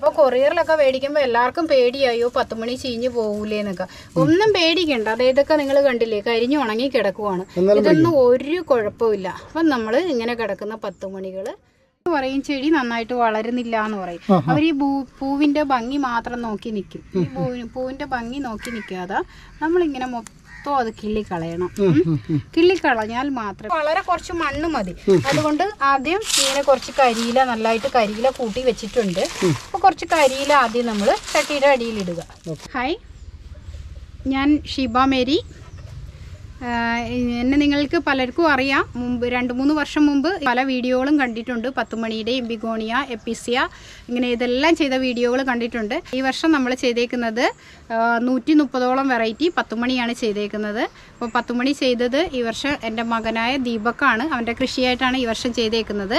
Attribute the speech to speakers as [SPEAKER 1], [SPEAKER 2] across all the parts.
[SPEAKER 1] അപ്പോൾ കൊറിയറിലൊക്കെ മേടിക്കുമ്പോൾ എല്ലാവർക്കും പേടിയായോ? പത്ത് മണി ചീഞ്ഞ് പോകൂലേന്നൊക്കെ ഒന്നും പേടിക്കണ്ട. അത് ഇതൊക്കെ നിങ്ങൾ കണ്ടില്ലേ? കരിഞ്ഞു ഉണങ്ങി കിടക്കുവാണ്. ഇതൊന്നും ഒരു കുഴപ്പമില്ല. അപ്പം നമ്മൾ ഇങ്ങനെ കിടക്കുന്ന പത്ത് മണികൾ പറയും ചെടി നന്നായിട്ട് വളരുന്നില്ല എന്ന് പറയും. അവർ ഈ പൂവിന്റെ ഭംഗി മാത്രം നോക്കി നിൽക്കും ഈ പൂവിന്റെ ഭംഗി നോക്കി നിൽക്കാതെ നമ്മളിങ്ങനെ മൊത്തം അത് കിള്ളിക്കളയണം. കിള്ളിക്കളഞ്ഞാൽ മാത്രം വളരെ കുറച്ച് മണ്ണ് മതി. അതുകൊണ്ട് ആദ്യം ഇങ്ങനെ കുറച്ച് കരിയില നല്ലതായിട്ട് കരിയില കൂട്ടി വെച്ചിട്ടുണ്ട്. അപ്പോൾ കുറച്ച് കരിയില ആദ്യം നമ്മൾ ചട്ടിയുടെ അടിയിലിടുക ഹായ് ഞാൻ ഷിബ മേരി. എന്നെ നിങ്ങൾക്ക് പലർക്കും അറിയാം. മുമ്പ് രണ്ട് മൂന്ന് വർഷം മുമ്പ് പല വീഡിയോകളും കണ്ടിട്ടുണ്ട്. പത്തുമണിയുടെയും ബിഗോണിയ എപ്പിസിയ ഇങ്ങനെ ഇതെല്ലാം ചെയ്ത വീഡിയോകൾ കണ്ടിട്ടുണ്ട്. ഈ വർഷം നമ്മൾ ചെയ്തേക്കുന്നത് നൂറ്റി മുപ്പതോളം വെറൈറ്റി പത്തുമണിയാണ് ചെയ്തേക്കുന്നത്. അപ്പോൾ പത്തുമണി ചെയ്തത് ഈ വർഷം എന്റെ മകനായ ദീപക്കാണ്. അവന്റെ കൃഷിയായിട്ടാണ് ഈ വർഷം ചെയ്തേക്കുന്നത്.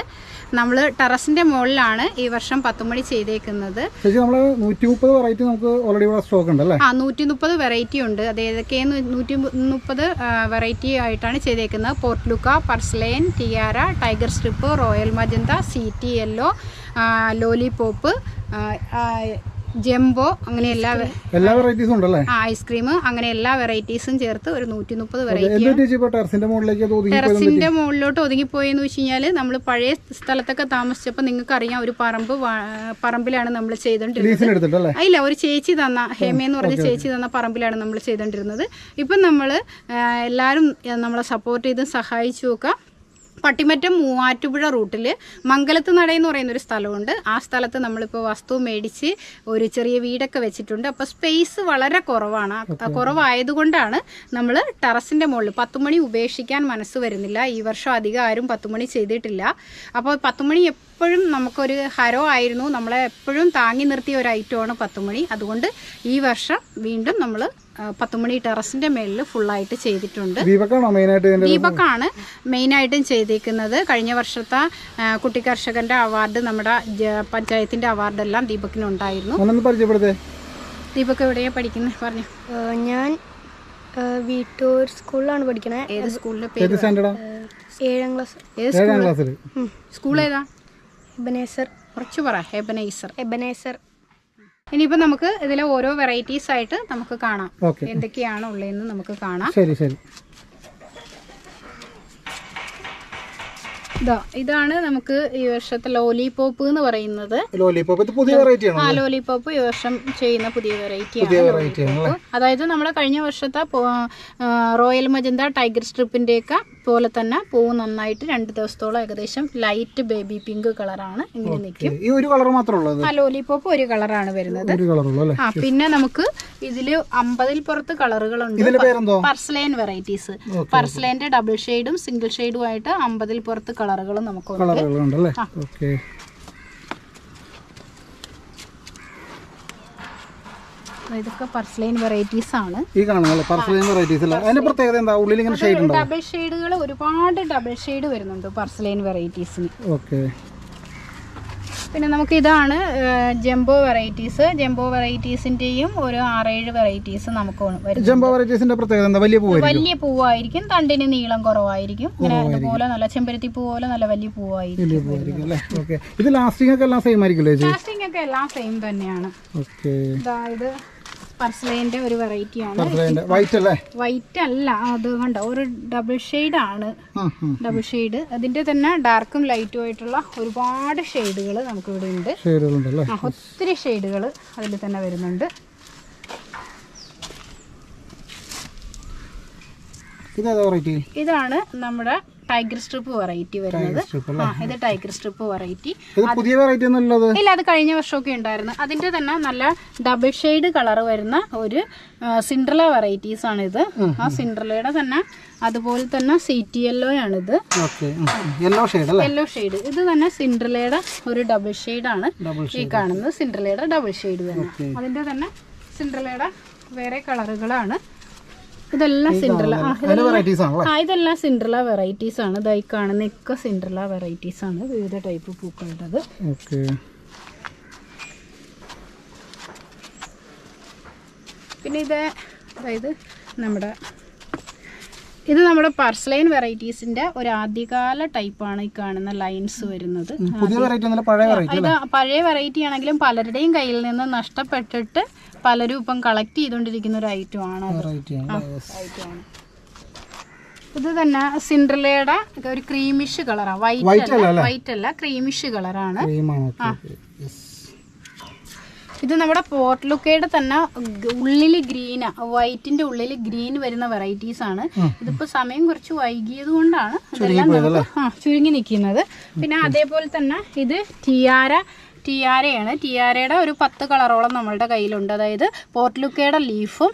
[SPEAKER 1] നമ്മൾ ടെറസിന്റെ മുകളിലാണ് ഈ വർഷം പത്തുമണി ചെയ്തേക്കുന്നത്. ആ നൂറ്റി മുപ്പത് വെറൈറ്റി ഉണ്ട് അത് ഏതൊക്കെയെന്ന് നൂറ്റി മുപ്പത് വെറൈറ്റി ആയിട്ടാണ് ചെയ്തേക്കുന്നത്. Portulaca purslane tiara tiger stripe royal magenta C T yellow lollipop jumbo അങ്ങനെ എല്ലാ
[SPEAKER 2] എല്ലാ വെറൈറ്റീസും ഉണ്ടല്ലേ?
[SPEAKER 1] ഐസ്ക്രീം അങ്ങനെ എല്ലാ വെറൈറ്റീസും ചേർത്ത് ഒരു നൂറ്റി മുപ്പത് വെറൈറ്റി
[SPEAKER 2] ടെറസിന്റെ മുകളിലോട്ട് അത് ഒതുങ്ങി
[SPEAKER 1] ടെറസിന്റെ മുകളിലോട്ട് ഒതുങ്ങിപ്പോയെന്ന് വെച്ച് കഴിഞ്ഞാൽ നമ്മൾ പഴയ സ്ഥലത്തൊക്കെ താമസിച്ചപ്പോൾ നിങ്ങൾക്ക് അറിയാം ഒരു പറമ്പ് പറമ്പിലാണ് നമ്മൾ ചെയ്തോണ്ടിരുന്നത്.
[SPEAKER 2] അല്ല
[SPEAKER 1] ഇല്ല ഒരു ചേച്ചി തന്ന ഹേമ എന്ന് പറഞ്ഞ ചേച്ചി തന്ന പറമ്പിലാണ് നമ്മൾ ചെയ്തോണ്ടിരുന്നത്. ഇപ്പം നമ്മൾ എല്ലാവരും നമ്മളെ സപ്പോർട്ട് ചെയ്തും സഹായിച്ചു ഒക്കെ പട്ടിമറ്റം മൂവാറ്റുപുഴ റൂട്ടിൽ മംഗലത്ത് നട എന്ന് പറയുന്ന ഒരു സ്ഥലമുണ്ട്. ആ സ്ഥലത്ത് നമ്മളിപ്പോൾ വസ്തു മേടിച്ച് ഒരു ചെറിയ വീടൊക്കെ വെച്ചിട്ടുണ്ട്. അപ്പോൾ സ്പേസ് വളരെ കുറവാണ്. കുറവായതുകൊണ്ടാണ് നമ്മൾ ടെറസിന്റെ മുകളിൽ പത്തുമണി ഉപേക്ഷിക്കാൻ മനസ്സ് വരുന്നില്ല. ഈ വർഷം അധികം ആരും പത്തുമണി ചെയ്തിട്ടില്ല. അപ്പോൾ പത്തുമണി എപ്പോഴും നമുക്കൊരു ഹരോ ആയിരുന്നു. നമ്മളെ എപ്പോഴും താങ്ങി നിർത്തിയ ഒരു ഐറ്റമാണ് പത്തുമണി. അതുകൊണ്ട് ഈ വർഷം വീണ്ടും നമ്മൾ പത്തുമണി ടെറസിന്റെ മേളിൽ ഫുള്ളായിട്ട് ചെയ്തിട്ടുണ്ട്.
[SPEAKER 2] ദീപക്കാണോ മെയിൻ ആയിട്ട് ഇതിന്റെ
[SPEAKER 1] ദീപക്കാണ് മെയിനായിട്ടും ചെയ്തേക്കുന്നത്. കഴിഞ്ഞ വർഷത്തെ കുട്ടി കർഷകന്റെ അവാർഡ് നമ്മുടെ പഞ്ചായത്തിന്റെ അവാർഡെല്ലാം ദീപക്കിനുണ്ടായിരുന്നു.
[SPEAKER 2] ഒന്നൊന്ന് പരിചയപ്പെടുത്തേ.
[SPEAKER 1] ദീപക് എവിടെയാ പഠിക്കുന്നത് പറഞ്ഞു.
[SPEAKER 3] ഞാൻ വീട്ടൂർ സ്കൂളിലാണ് പഠിക്കണേ.
[SPEAKER 1] ഏത്
[SPEAKER 2] സ്കൂളിലെ
[SPEAKER 1] പേര്
[SPEAKER 3] ഏഴാം ക്ലാസ്.
[SPEAKER 1] ഏത് സ്കൂൾ ഏതാ
[SPEAKER 3] എബനേസർ.
[SPEAKER 1] കുറച്ച് പറ ഹെബനേസർ
[SPEAKER 3] എബനേസർ.
[SPEAKER 1] ഇനിയിപ്പോൾ നമുക്ക് ഇതിലെ ഓരോ വെറൈറ്റീസ് ആയിട്ട് നമുക്ക് കാണാം. എന്തൊക്കെയാണ് ഉള്ളതെന്ന് നമുക്ക് കാണാം.
[SPEAKER 2] ശരി ശരി.
[SPEAKER 1] ഇതാ ഇതാണ് നമുക്ക് ഈ വർഷത്തെ ലോലിപോപ്പ് എന്ന് പറയുന്നത്.
[SPEAKER 2] ലോലിപോപ്പ് ഇത് പുതിയ വെറൈറ്റി ആണ്
[SPEAKER 1] ആ ലോലിപോപ്പ് ഈ വർഷം ചെയ്യുന്ന പുതിയ വെറൈറ്റി ആണ്. അതായത് നമ്മുടെ കഴിഞ്ഞ വർഷത്തെ റോയൽ മജന്ത ടൈഗർ സ്ട്രിപ്പിന്റെ ഒക്കെ പോലെ തന്നെ പൂവ് നന്നായിട്ട് രണ്ട് ദിവസത്തോളം ഏകദേശം ലൈറ്റ് ബേബി പിങ്ക് കളറാണ് ഇങ്ങനെ നിൽക്കും.
[SPEAKER 2] ഈ ഒരു കളർ മാത്രമേ
[SPEAKER 1] ആ ലോലിപോപ്പ് ഒരു കളറാണ് വരുന്നത്. ആ പിന്നെ നമുക്ക് ഇതിൽ അമ്പതിൽ പുറത്ത് കളറുകളുണ്ട് പർസലൈൻ വെറൈറ്റീസ് പർസ്ലൈന്റെ ഡബിൾ ഷെയ്ഡും സിംഗിൾ ഷെയ്ഡും ആയിട്ട് അമ്പതിൽ പുറത്ത് കളറുകളും
[SPEAKER 2] നമുക്ക് ഓക്കെ.
[SPEAKER 1] ഇതൊക്കെ പർസലൈൻ വെറൈറ്റീസ് ആണ്.
[SPEAKER 2] ഈ കാണുന്നത് പർസലൈൻ വെറൈറ്റീസ് അല്ല? അതിന്റെ പ്രത്യേകത എന്താ? ഉള്ളിൽ ഇങ്ങനെ ഷെയ്ഡ്
[SPEAKER 1] ഡബിൾ ഷെയ്ഡുകൾ ഒരുപാട് ഡബിൾ ഷെയ്ഡ് വരുന്നുണ്ട് പർസലൈൻ വെറൈറ്റീസിന്.
[SPEAKER 2] ഓക്കെ.
[SPEAKER 1] പിന്നെ നമുക്ക് ഇതാണ് ജംബോ വെറൈറ്റീസ്. ജംബോ വെറൈറ്റീസിന്റെയും ഒരു ആറേഴ് വെറൈറ്റീസ് നമുക്ക്
[SPEAKER 2] ജംബോ വെറൈറ്റീസിന്റെ പ്രത്യേകത എന്താ? വലിയ പൂവായിരിക്കും.
[SPEAKER 1] വലിയ പൂവായിരിക്കും. തണ്ടിന് നീളം കുറവായിരിക്കും. ഇങ്ങനെ ഇതുപോലെ നല്ല ചെമ്പരത്തി പൂ പോലെ നല്ല വലിയ പൂവായിരിക്കും.
[SPEAKER 2] ഇത് ലാസ്റ്റിംഗ് ഒക്കെ എല്ലാം സെയിം
[SPEAKER 1] ഒക്കെ എല്ലാം സെയിം തന്നെയാണ്.
[SPEAKER 2] ഓക്കെ.
[SPEAKER 1] ഇത്. പർസ്ലൈന്റെ ഒരു വെറൈറ്റിയാണ്.
[SPEAKER 2] വൈറ്റ് അല്ലേ?
[SPEAKER 1] വൈറ്റ് അല്ല അത് കണ്ടോ ഒരു ഡബിൾ
[SPEAKER 2] ഷെയ്ഡ് ആണ്.
[SPEAKER 1] ഡബിൾ ഷെയ്ഡ് അതിന്റെ തന്നെ ഡാർക്കും ലൈറ്റും ആയിട്ടുള്ള ഒരുപാട് ഷെയ്ഡുകൾ നമുക്ക് ഇവിടെ ഉണ്ട് ഒത്തിരി ഷെയ്ഡുകൾ അതിൽ തന്നെ വരുന്നുണ്ട്. ഇതാണ് നമ്മുടെ ടൈഗർ സ്ട്രിപ്പ് വെറൈറ്റി വരുന്നത്. ആ ഇത് ടൈഗർ സ്ട്രിപ്പ് വെറൈറ്റി.
[SPEAKER 2] പുതിയ വെറൈറ്റി
[SPEAKER 1] ഇല്ല അത് കഴിഞ്ഞ വർഷമൊക്കെ ഉണ്ടായിരുന്നു. അതിന്റെ തന്നെ നല്ല ഡബിൾ ഷെയ്ഡ് കളർ വരുന്ന ഒരു സിൻഡ്രല വെറൈറ്റീസ് ആണ് ഇത് ആ സിൻഡ്രലയുടെ തന്നെ അതുപോലെ തന്നെ സീറ്റി യെല്ലോ ആണ്
[SPEAKER 2] ഇത് യെല്ലോ ഷെയ്ഡ്
[SPEAKER 1] യെല്ലോ ഷെയ്ഡ് ഇത് തന്നെ സിൻഡ്രലയുടെ ഒരു ഡബിൾ ഷെയ്ഡ്
[SPEAKER 2] ആണ്
[SPEAKER 1] ഈ കാണുന്നത്. സിൻഡ്രലയുടെ ഡബിൾ ഷെയ്ഡ് തന്നെ. അതിന്റെ തന്നെ സിൻഡ്രലയുടെ വേറെ കളറുകളാണ് ഇതെല്ലാം സിൻഡ്രല ആ ഇതെല്ലാം സിൻഡ്രല വെറൈറ്റീസ് ആണ്. ഇതായി കാണുന്ന ഒക്കെ സിൻഡ്രല വെറൈറ്റീസ് ആണ്. വിവിധ ടൈപ്പ് പൂക്കളുടേത്. പിന്നെ ഇത് അതായത് നമ്മുടെ ഇത് നമ്മുടെ പർസ്ലൈൻ വെറൈറ്റീസിന്റെ ഒരു ആദ്യകാല ടൈപ്പാണ് ഈ കാണുന്ന ലൈൻസ് വരുന്നത്. ഇത് പഴയ വെറൈറ്റി ആണെങ്കിലും പലരുടെയും കയ്യിൽ നിന്ന് നഷ്ടപ്പെട്ടിട്ട് പലരും ഇപ്പം കളക്ട് ചെയ്തുകൊണ്ടിരിക്കുന്ന ഒരു ഐറ്റം ആണ് ഇത് തന്നെ സിൻഡ്രലയുടെ ഒരു ക്രീമിഷ് കളറാണ് വൈറ്റ് വൈറ്റ് അല്ല ക്രീമിഷ് കളറാണ്
[SPEAKER 2] ക്രീമാണ്
[SPEAKER 1] ഇത് നമ്മുടെ പോർട്ട്ലുക്കയുടെ തന്നെ ഉള്ളിൽ ഗ്രീനാ വൈറ്റിന്റെ ഉള്ളിൽ ഗ്രീൻ വരുന്ന വെറൈറ്റീസ് ആണ്. ഇതിപ്പോ സമയം കുറച്ച് വൈകിയത് കൊണ്ടാണ് ഇതെല്ലാം ചുരുങ്ങി നിൽക്കുന്നത്. പിന്നെ അതേപോലെ തന്നെ ഇത് ടിയാര ടിയാരയാണ് ടിയാരയുടെ ഒരു പത്ത് കളറോളം നമ്മളുടെ കയ്യിലുണ്ട്. അതായത് പോർട്ട്ലുക്കയുടെ ലീഫും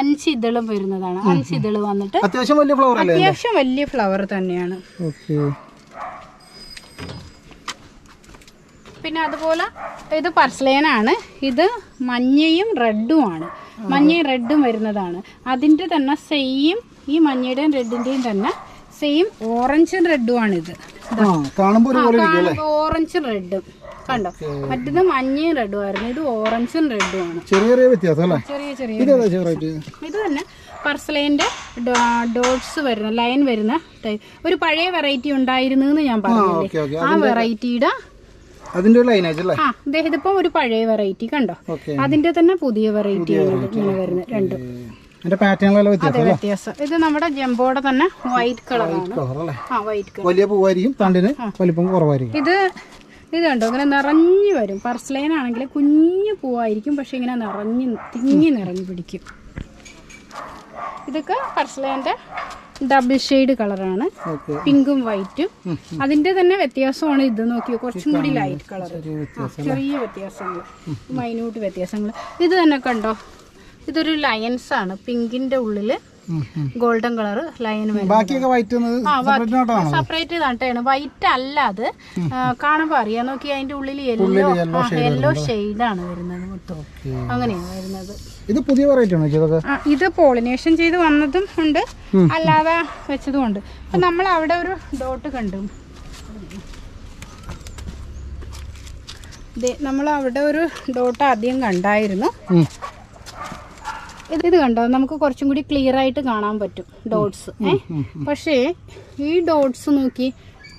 [SPEAKER 1] അഞ്ച് ഇതളും വരുന്നതാണ്. അഞ്ച് ഇതൾ വന്നിട്ട്
[SPEAKER 2] അത്യാവശ്യം വലിയ ഫ്ലവർ
[SPEAKER 1] അത്യാവശ്യം വലിയ ഫ്ലവർ തന്നെയാണ്
[SPEAKER 2] ഓക്കെ
[SPEAKER 1] പിന്നെ അതുപോലെ ഇത് പർസ്ലേനാണ്. ഇത് മഞ്ഞയും റെഡും ആണ്. മഞ്ഞയും റെഡും വരുന്നതാണ്. അതിന്റെ തന്നെ സെയിം ഈ മഞ്ഞയുടെയും റെഡിന്റെയും തന്നെ സെയിം ഓറഞ്ചും റെഡും ആണ് ഇത്.
[SPEAKER 2] ആ കാണുമ്പോൾ ഒരു അല്ലേ?
[SPEAKER 1] ഓറഞ്ചും റെഡും. കണ്ടോ? മറ്റേത് മഞ്ഞയും റെഡും ആയിരുന്നു. ഇത് ഓറഞ്ചും റെഡും ആണ്.
[SPEAKER 2] ചെറിയ ചെറിയ
[SPEAKER 1] ചെറിയ ഇത് തന്നെ പർസലൈന്റെ ഡോട്ട്സ് വരുന്ന ലൈൻ വരുന്ന ഒരു പഴയ വെറൈറ്റി ഉണ്ടായിരുന്നു എന്ന് ഞാൻ പറഞ്ഞില്ലേ? ആ വെറൈറ്റിയുടെ
[SPEAKER 2] അതിന്റെ ഒരു ലൈനാച്ച് അല്ലേ?
[SPEAKER 1] ആ ദേ ഇതിപ്പം ഒരു പഴയ വെറൈറ്റി കണ്ടോ? അതിന്റെ തന്നെ പുതിയ വെറൈറ്റി ഇങ്ങനെ വരുന്നത് രണ്ടും. അതെ വ്യത്യാസം ഇത് നമ്മുടെ ജംബോയുടെ തന്നെ വൈറ്റ് കളറാണ് ആ വൈറ്റ് കളർ
[SPEAKER 2] വലിയ പൂവായിരിക്കും തണ്ടിന് വലിപ്പം കുറവായിരിക്കും.
[SPEAKER 1] ഇത് ഇത് കണ്ടോ? ഇങ്ങനെ നിറഞ്ഞു വരും. പർസ്ലൈൻ ആണെങ്കിൽ കുഞ്ഞു പൂവായിരിക്കും പക്ഷെ ഇങ്ങനെ നിറഞ്ഞു തിങ്ങി നിറഞ്ഞു പിടിക്കും. ഇതൊക്കെ പർസ്ലൈന്റെ ഡബിൾ ഷെയ്ഡ് കളറാണ്. പിങ്കും വൈറ്റും. അതിന്റെ തന്നെ വ്യത്യാസമാണ് ഇത് നോക്കിയോ. കുറച്ചും കൂടി ലൈറ്റ് കളർ ചെറിയ വ്യത്യാസങ്ങൾ മൈന്യൂട്ട് വ്യത്യാസങ്ങൾ ഇത് തന്നെ കണ്ടോ? ഇതൊരു ലയൻസ് ആണ്. പിങ്കിന്റെ ഉള്ളിൽ ഗോൾഡൻ കളർ
[SPEAKER 2] ലൈൻ സെപ്പറേറ്റ് നോട്ടാണോ
[SPEAKER 1] വൈറ്റ് അല്ല അത്. കാണുമ്പോ അറിയാം. നോക്കി അതിന്റെ ഉള്ളിൽ യെല്ലോ യെല്ലോ ആണ് വരുന്നത് മൊത്തം അങ്ങനെയാണ് വരുന്നത്.
[SPEAKER 2] ഇത് പുതിയ വെറൈറ്റി ആണോ
[SPEAKER 1] ഇത് പോളിനേഷൻ ചെയ്ത് വന്നതും ഉണ്ട്. അല്ലാതെ വെച്ചതും ഉണ്ട്. അപ്പൊ നമ്മൾ അവിടെ ഒരു ഡോട്ട് കണ്ടു. നമ്മൾ അവിടെ ഒരു ഡോട്ട് ആദ്യം കണ്ടായിരുന്നു. ഇത് ഇത് കണ്ടോ? നമുക്ക് കുറച്ചും കൂടി ക്ലിയർ ആയിട്ട് കാണാൻ പറ്റും ഡോട്ട്സ് ഏ? പക്ഷേ ഈ ഡോട്ട്സ് നോക്കി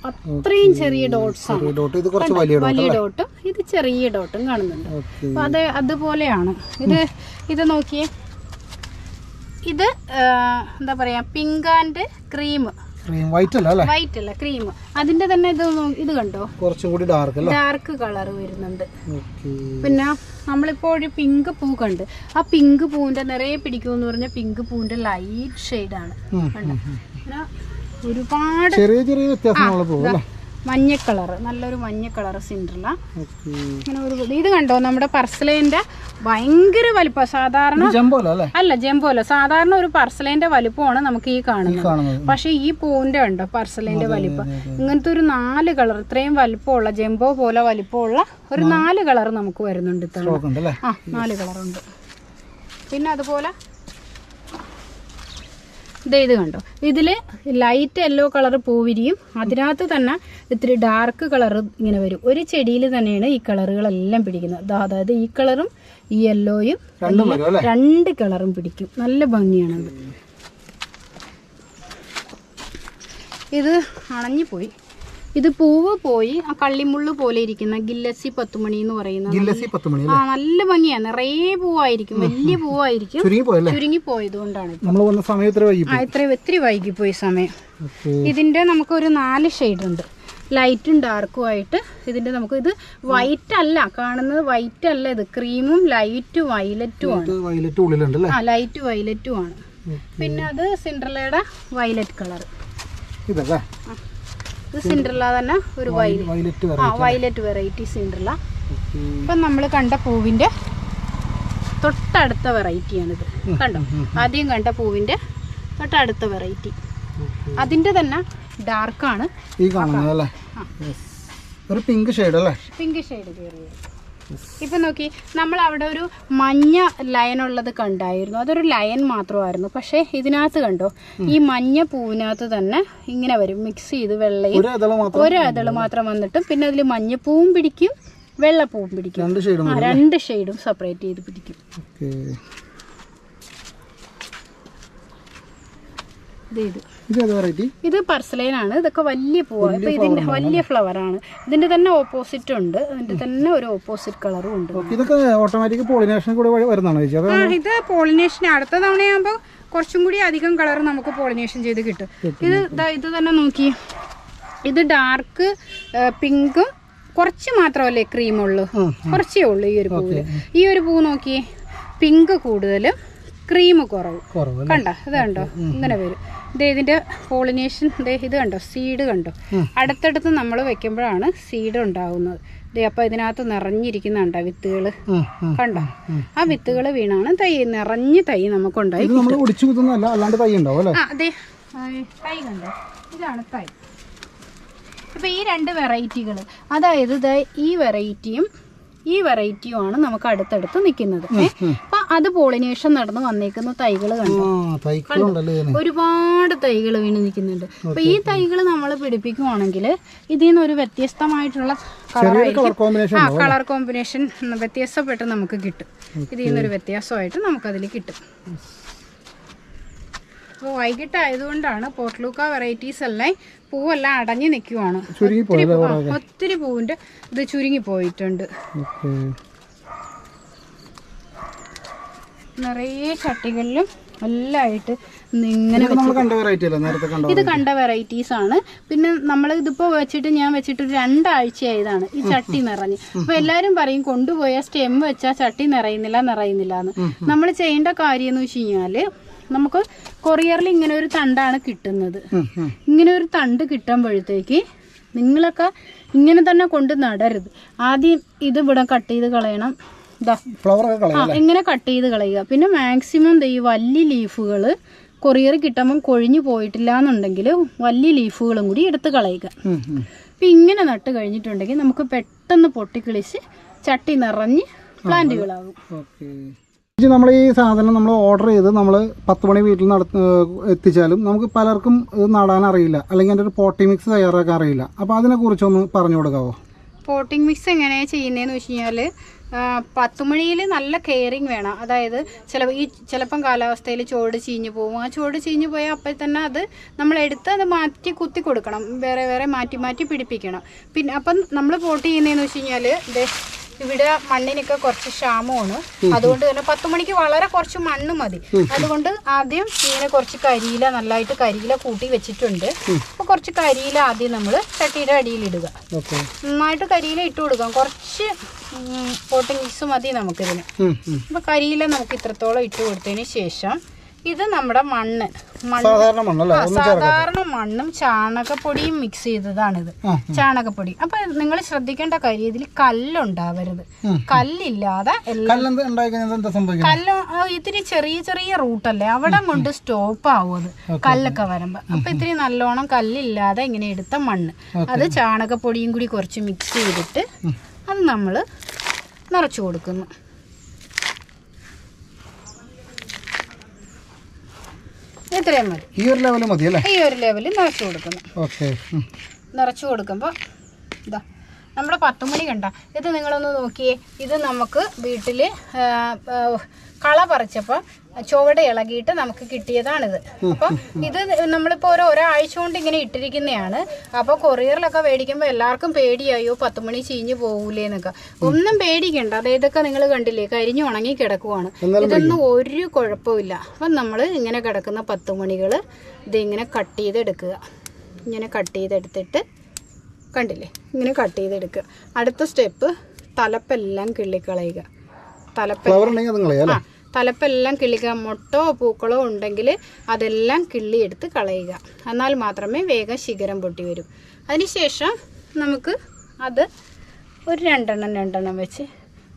[SPEAKER 1] അത്രയും ചെറിയ ഡോട്ട്സ് ആണ്.
[SPEAKER 2] ചെറിയ ഡോട്ട് ഇത് കുറച്ച് വലിയ ഡോട്ട്
[SPEAKER 1] വലിയ ഡോട്ടും ഇത് ചെറിയ ഡോട്ടും കാണുന്നുണ്ട്. അപ്പൊ അത് അതുപോലെയാണ്. ഇത് ഇത് നോക്കിയേ. ഇത് എന്താ പറയാ pink and cream
[SPEAKER 2] cream white അല്ല അല്ലേ?
[SPEAKER 1] വൈറ്റ് അല്ല ക്രീം അതിന്റെ തന്നെ ഇത് ഇത് കണ്ടോ?
[SPEAKER 2] കുറച്ചും കൂടി ഡാർക്ക് അല്ലേ?
[SPEAKER 1] ഡാർക്ക് കളർ വരുന്നുണ്ട്. പിന്നെ നമ്മളിപ്പോൾ ഒരു പിങ്ക് പൂ കണ്ട്. ആ പിങ്ക് പൂവിന്റെ നിറയെ പിടിക്കുമെന്ന് പറഞ്ഞാൽ പിങ്ക് പൂവിന്റെ ലൈറ്റ് ഷെയ്ഡാണ് ഒരുപാട്
[SPEAKER 2] ചെറിയ ചെറിയ വ്യത്യാസമുള്ള പൂവ് അല്ലേ?
[SPEAKER 1] മഞ്ഞ കളർ നല്ലൊരു മഞ്ഞ കളർ സിൻഡ്രല. അങ്ങനെ ഒരു ഇത് കണ്ടോ? നമ്മുടെ പർസലേന്റെ ഭയങ്കര വലിപ്പം. സാധാരണ
[SPEAKER 2] അല്ലേ?
[SPEAKER 1] അല്ല ജംബോല. സാധാരണ ഒരു പർസലേന്റെ വലിപ്പമാണ് നമുക്ക് ഈ കാണുന്നത്. പക്ഷെ ഈ പൂവിന്റെ ഉണ്ടോ പർസലേന്റെ വലിപ്പം? ഇങ്ങനത്തെ ഒരു നാല് കളർ ഇത്രയും വലിപ്പമുള്ള ജംബോ പോലെ വലിപ്പമുള്ള ഒരു നാല്. കളർ നമുക്ക് വരുന്നുണ്ട്
[SPEAKER 2] ഇത്ര
[SPEAKER 1] ആ നാല് കളറുണ്ട്. പിന്നെ അതുപോലെ ദേ ഇത് കണ്ടോ? ഇതിൽ ലൈറ്റ് യെല്ലോ കളർ പൂവിരിയും അതിനകത്ത് തന്നെ ഇത്തിരി ഡാർക്ക് കളർ ഇങ്ങനെ വരും. ഒരു ചെടിയിൽ തന്നെയാണ് ഈ കളറുകളെല്ലാം പിടിക്കുന്നത്. അതായത് ഈ കളറും ഈ യെല്ലോയും
[SPEAKER 2] രണ്ട്
[SPEAKER 1] കളറും പിടിക്കും. നല്ല ഭംഗിയാണത്. ഇത് അണഞ്ഞു പോയി ഇത് പൂവ് പോയി ആ കള്ളിമുള്ളു പോലെ ഇരിക്കുന്ന ഗില്ലസി പത്തുമണി എന്ന് പറയുന്ന
[SPEAKER 2] ഗില്ലസി
[SPEAKER 1] ആ നല്ല ഭംഗിയാണ് നിറയെ പൂവായിരിക്കും. വലിയ പൂവായിരിക്കും.
[SPEAKER 2] ചുരുങ്ങി
[SPEAKER 1] പോയതുകൊണ്ടാണ്.
[SPEAKER 2] നമ്മൾ വന്ന സമയത്ത് വൈകി
[SPEAKER 1] ആ ഇത്ര ഒത്തിരി വൈകിപ്പോയി സമയം? ഇതിന്റെ നമുക്ക് ഒരു നാല് ഷെയ്ഡ് ഉണ്ട്. ലൈറ്റും ഡാർക്കും ആയിട്ട് ഇതിന്റെ നമുക്ക് ഇത് വൈറ്റ് അല്ല കാണുന്നത് വൈറ്റ് അല്ല ഇത്. ക്രീമും ലൈറ്റ് വയലറ്റും ആണ്. ആ ലൈറ്റ് വയലറ്റും ആണ്. പിന്നെ അത് സിൻഡ്രലയുടെ വയലറ്റ് കളർ
[SPEAKER 2] ഇതല്ലേ?
[SPEAKER 1] ഇത് സിൻഡ്രല്ല തന്നെ ഒരു വയലറ്റ് ആ വൈലറ്റ് വെറൈറ്റി സിൻഡ്രല്ല ഇപ്പം നമ്മൾ കണ്ട പൂവിന്റെ തൊട്ടടുത്ത വെറൈറ്റിയാണിത് കണ്ടോ? ആദ്യം കണ്ട പൂവിന്റെ തൊട്ടടുത്ത വെറൈറ്റി അതിന്റെ തന്നെ ഡാർക്കാണ്
[SPEAKER 2] ഈ കാണുന്നത് അല്ലേ? ഒരു പിങ്ക് ഷെയ്ഡ് അല്ലേ?
[SPEAKER 1] പിങ്ക് ഷെയ്ഡ് കയറിയത് ഇപ്പൊ നോക്കി നമ്മൾ അവിടെ ഒരു മഞ്ഞ ലയൻ ഉള്ളത് കണ്ടായിരുന്നു. അതൊരു ലയൻ മാത്രമായിരുന്നു. പക്ഷേ ഇതിനകത്ത് കണ്ടോ ഈ മഞ്ഞ പൂവിനകത്ത് തന്നെ ഇങ്ങനെ വരും. മിക്സ് ചെയ്ത് വെള്ളയും
[SPEAKER 2] ഒരു ഇതള മാത്രം
[SPEAKER 1] വന്നിട്ടും പിന്നെ അതിൽ മഞ്ഞപ്പൂവും പിടിക്കും വെള്ളപ്പൂവും പിടിക്കും.
[SPEAKER 2] രണ്ട് ഷെയ്ഡും
[SPEAKER 1] സെപ്പറേറ്റ് ചെയ്ത് പിടിക്കും. ഇത് പർസലൈൻ ആണ്. ഇതൊക്കെ വലിയ പൂവാണ് ഇപ്പൊ ഇതിന്റെ വലിയ ഫ്ലവർ ആണ്. ഇതിന്റെ തന്നെ ഓപ്പോസിറ്റ് ഉണ്ട്. ഇതിന്റെ തന്നെ ഒരു ഓപ്പോസിറ്റ് കളറും ഉണ്ട്.
[SPEAKER 2] ഇതൊക്കെ ഓട്ടോമാറ്റിക് പോളിനേഷൻ കൂടെ വരുന്നതാണോ
[SPEAKER 1] ആ ഇത് പോളിനേഷൻ അടുത്ത തവണയാകുമ്പോൾ കുറച്ചും കൂടി അധികം കളർ നമുക്ക് പോളിനേഷൻ ചെയ്ത് കിട്ടും. ഇത് ദാ ഇത് തന്നെ നോക്കി. ഇത് ഡാർക്ക് പിങ്കും കുറച്ച് മാത്രമല്ലേ ക്രീം ഉള്ളൂ. കുറച്ചേ ഉള്ളൂ ഈ ഒരു പൂവിൽ. ഈ ഒരു പൂ നോക്കിയേ പിങ്ക് കൂടുതലും ക്രീം കുറവ്.
[SPEAKER 2] കണ്ട
[SPEAKER 1] കണ്ടോ? ഇത് കണ്ടോ? ഇങ്ങനെ വരും. ഇത് ഇതിന്റെ പോളിനേഷൻ ഇത് കണ്ടോ സീഡ് കണ്ടോ? അടുത്തടുത്ത് നമ്മൾ വെക്കുമ്പോഴാണ് സീഡ് ഉണ്ടാവുന്നത്. ദേ അപ്പൊ ഇതിനകത്ത് നിറഞ്ഞിരിക്കുന്നുണ്ടോ
[SPEAKER 2] ഉം.
[SPEAKER 1] കണ്ടോ? ആ വിത്തുകൾ വീണാണ് തൈ നിറഞ്ഞ് തൈ നമുക്കുണ്ടായി
[SPEAKER 2] ഇത്
[SPEAKER 1] അതെ തൈ കണ്ടോ? ഇതാണ് തൈ. അപ്പൊ ഈ രണ്ട് വെറൈറ്റികൾ അതായത് ഈ വെറൈറ്റിയും ഈ വെറൈറ്റിയും ആണ് നമുക്ക് അടുത്തടുത്ത് നിൽക്കുന്നത് അപ്പൊ അത് പോളിനേഷൻ നടന്ന് വന്നേക്കുന്ന തൈകൾ കണ്ടു? ഒരുപാട് തൈകൾ വീണ് നിൽക്കുന്നുണ്ട്. അപ്പൊ ഈ തൈകൾ നമ്മൾ പിടിപ്പിക്കുവാണെങ്കിൽ ഇതിൽ നിന്ന് ഒരു വ്യത്യസ്തമായിട്ടുള്ള
[SPEAKER 2] കളർ കോമ്പിനേഷൻ
[SPEAKER 1] ആ കളർ കോമ്പിനേഷൻ വ്യത്യാസപ്പെട്ട് നമുക്ക് കിട്ടും. ഇതിൽ നിന്നൊരു വ്യത്യാസമായിട്ട് നമുക്കതിൽ കിട്ടും. അപ്പോൾ വൈകിട്ടായതുകൊണ്ടാണ് പോർട്ട്ലൂക്ക വെറൈറ്റീസ് എല്ലാം പൂവെല്ലാം അടഞ്ഞു നിൽക്കുവാണ്. ഒത്തിരി പൂവിന്റെ ഇത് ചുരുങ്ങി പോയിട്ടുണ്ട്. നിറയെ ചട്ടികളിലും എല്ലായിട്ട് ഇങ്ങനെ
[SPEAKER 2] ഇത് കണ്ട
[SPEAKER 1] വെറൈറ്റീസ് ആണ്. പിന്നെ നമ്മൾ ഇതിപ്പോ വെച്ചിട്ട് ഞാൻ വെച്ചിട്ട് രണ്ടാഴ്ച രണ്ടാഴ്ചയായതാണ് ഈ ചട്ടി നിറഞ്ഞ്. അപ്പൊ എല്ലാരും പറയും കൊണ്ടുപോയ സ്റ്റെം വെച്ചാൽ ചട്ടി നിറയുന്നില്ല നിറയുന്നില്ല എന്ന്. നമ്മൾ ചെയ്യേണ്ട കാര്യം എന്ന് വെച്ച് കഴിഞ്ഞാൽ നമുക്ക് കൊറിയറിൽ ഇങ്ങനെ ഒരു തണ്ടാണ് കിട്ടുന്നത്. ഇങ്ങനെ ഒരു തണ്ട് കിട്ടുമ്പോഴത്തേക്ക് നിങ്ങളൊക്കെ ഇങ്ങനെ തന്നെ കൊണ്ട് നടരുത്. ആദ്യം ഇത് ഇവിടെ കട്ട് ചെയ്ത് കളയണം. ആ ഇങ്ങനെ കട്ട് ചെയ്ത് കളയുക. പിന്നെ മാക്സിമം ഈ വലിയ ലീഫുകൾ കൊറിയർ കിട്ടുമ്പം കൊഴിഞ്ഞു പോയിട്ടില്ല എന്നുണ്ടെങ്കിൽ വലിയ ലീഫുകളും കൂടി എടുത്ത് കളയുക. അപ്പം ഇങ്ങനെ നട്ട് കഴിഞ്ഞിട്ടുണ്ടെങ്കിൽ നമുക്ക് പെട്ടെന്ന് പൊട്ടിക്കിളിച്ച് ചട്ടി നിറഞ്ഞ് പ്ലാന്റുകളാകും
[SPEAKER 2] നമ്മൾ ഈ സാധനം നമ്മൾ ഓർഡർ ചെയ്ത് നമ്മൾ പത്ത് മണി വീട്ടിൽ നട എത്തിച്ചാലും നമുക്ക് പലർക്കും ഇത് നടാൻ അറിയില്ല. അല്ലെങ്കിൽ അതിന്റെ ഒരു പോട്ടി മിക്സ് തയ്യാറാക്കാൻ അറിയില്ല. അപ്പോൾ അതിനെക്കുറിച്ചൊന്ന് പറഞ്ഞു കൊടുക്കാവോ?
[SPEAKER 1] പോട്ടിംഗ് മിക്സ് എങ്ങനെയാണ് ചെയ്യുന്നതെന്ന് വെച്ച് കഴിഞ്ഞാൽ പത്തുമണിയിൽ നല്ല കെയറിങ് വേണം. അതായത് ചില ഈ ചിലപ്പം കാലാവസ്ഥയിൽ ചോട് ചീഞ്ഞു പോകും ആ ചോട് ചീഞ്ഞു പോയാൽ അപ്പോൾ തന്നെ അത് നമ്മൾ എടുത്ത് അത് മാറ്റി കുത്തി കൊടുക്കണം. വേറെ വേറെ മാറ്റി മാറ്റി പിടിപ്പിക്കണം. പിന്നെ അപ്പം നമ്മൾ പോട്ട് ചെയ്യുന്നതെന്ന് വെച്ച് കഴിഞ്ഞാൽ ഇവിടെ മണ്ണിനൊക്കെ കുറച്ച് ക്ഷാമമാണ്. അതുകൊണ്ട് തന്നെ പത്ത് മണിക്ക് വളരെ കുറച്ച് മണ്ണ് മതി. അതുകൊണ്ട് ആദ്യം ഇങ്ങനെ കുറച്ച് കരിയില നല്ലതായിട്ട് കരിയില കൂട്ടി വെച്ചിട്ടുണ്ട്. അപ്പോൾ കുറച്ച് കരിയില ആദ്യം നമ്മൾ ചട്ടിയുടെ അടിയിൽ
[SPEAKER 2] ഇടുക
[SPEAKER 1] നന്നായിട്ട് കരിയില ഇട്ട് കൊടുക്കാം. കുറച്ച് പോട്ടിംഗ് മിക്സ് മതി നമുക്കിതിന്. അപ്പോൾ കരിയില നമുക്ക് ഇത്രത്തോളം ഇട്ട് കൊടുത്തതിന് ശേഷം ഇത് നമ്മുടെ മണ്ണ്.
[SPEAKER 2] സാധാരണ
[SPEAKER 1] മണ്ണും ചാണകപ്പൊടിയും മിക്സ് ചെയ്തതാണിത്.
[SPEAKER 2] ഇത്
[SPEAKER 1] ചാണകപ്പൊടി. അപ്പൊ നിങ്ങൾ ശ്രദ്ധിക്കേണ്ട കാര്യം ഇതിൽ കല്ലുണ്ടാവരുത്. കല്ലില്ലാതെ കല്ല് ഇത്തിരി ചെറിയ ചെറിയ റൂട്ടല്ലേ? അവിടെ കൊണ്ട് സ്റ്റോപ്പ് ആവും അത് കല്ലൊക്കെ വരുമ്പോ. അപ്പൊ ഇത്തിരി നല്ലോണം കല്ലില്ലാതെ ഇങ്ങനെ എടുത്ത മണ്ണ്. അത് ചാണകപ്പൊടിയും കൂടി കുറച്ച് മിക്സ് ചെയ്തിട്ട് അത് നമ്മൾ നിറച്ചു കൊടുക്കുന്നു. ഇത്രയും മതി.
[SPEAKER 2] ഈ ഒരു ലെവൽ മതി അല്ലേ?
[SPEAKER 1] ഈ ഒരു ലെവലിൽ നിറച്ചു കൊടുക്കുന്നു.
[SPEAKER 2] ഓക്കെ.
[SPEAKER 1] നിറച്ചു കൊടുക്കുമ്പോൾ ഇതാ നമ്മുടെ പത്തുമണി കണ്ട. ഇത് നിങ്ങളൊന്ന് നോക്കിയേ. ഇത് നമുക്ക് വീട്ടിൽ കള പറിച്ചപ്പോൾ ചുവട് ഇളകിയിട്ട് നമുക്ക് കിട്ടിയതാണിത്. അപ്പം ഇത് നമ്മളിപ്പോൾ ഒരു ഒരാഴ്ച കൊണ്ട് ഇങ്ങനെ ഇട്ടിരിക്കുന്നതാണ് അപ്പോൾ കൊറിയറിലൊക്കെ മേടിക്കുമ്പോൾ എല്ലാവർക്കും പേടിയായോ പത്തുമണി ചീഞ്ഞു പോകൂലേന്നൊക്കെ ഒന്നും പേടിക്കണ്ട. അത് ഇതൊക്കെ നിങ്ങൾ കണ്ടില്ലേ കരിഞ്ഞു ഉണങ്ങി കിടക്കുവാണ്. ഇതൊന്നും ഒരു കുഴപ്പമില്ല അപ്പം നമ്മൾ ഇങ്ങനെ കിടക്കുന്ന പത്തുമണികൾ ഇതിങ്ങനെ കട്ട് ചെയ്തെടുക്കുക. ഇങ്ങനെ കട്ട് ചെയ്തെടുത്തിട്ട് കണ്ടില്ലേ ഇങ്ങനെ കട്ട് ചെയ്തെടുക്കുക. അടുത്ത സ്റ്റെപ്പ് തലപ്പെല്ലാം കിള്ളിക്കളയുക. തലപ്പ് ആ തലപ്പെല്ലാം കിളിക മുട്ടോ പൂക്കളോ ഉണ്ടെങ്കിൽ അതെല്ലാം കിള്ളിയെടുത്ത് കളയുക. എന്നാൽ മാത്രമേ വേഗം ശിഖരം പൊട്ടി വരും. അതിനുശേഷം നമുക്ക് അത് ഒരു രണ്ടെണ്ണം രണ്ടെണ്ണം വെച്ച്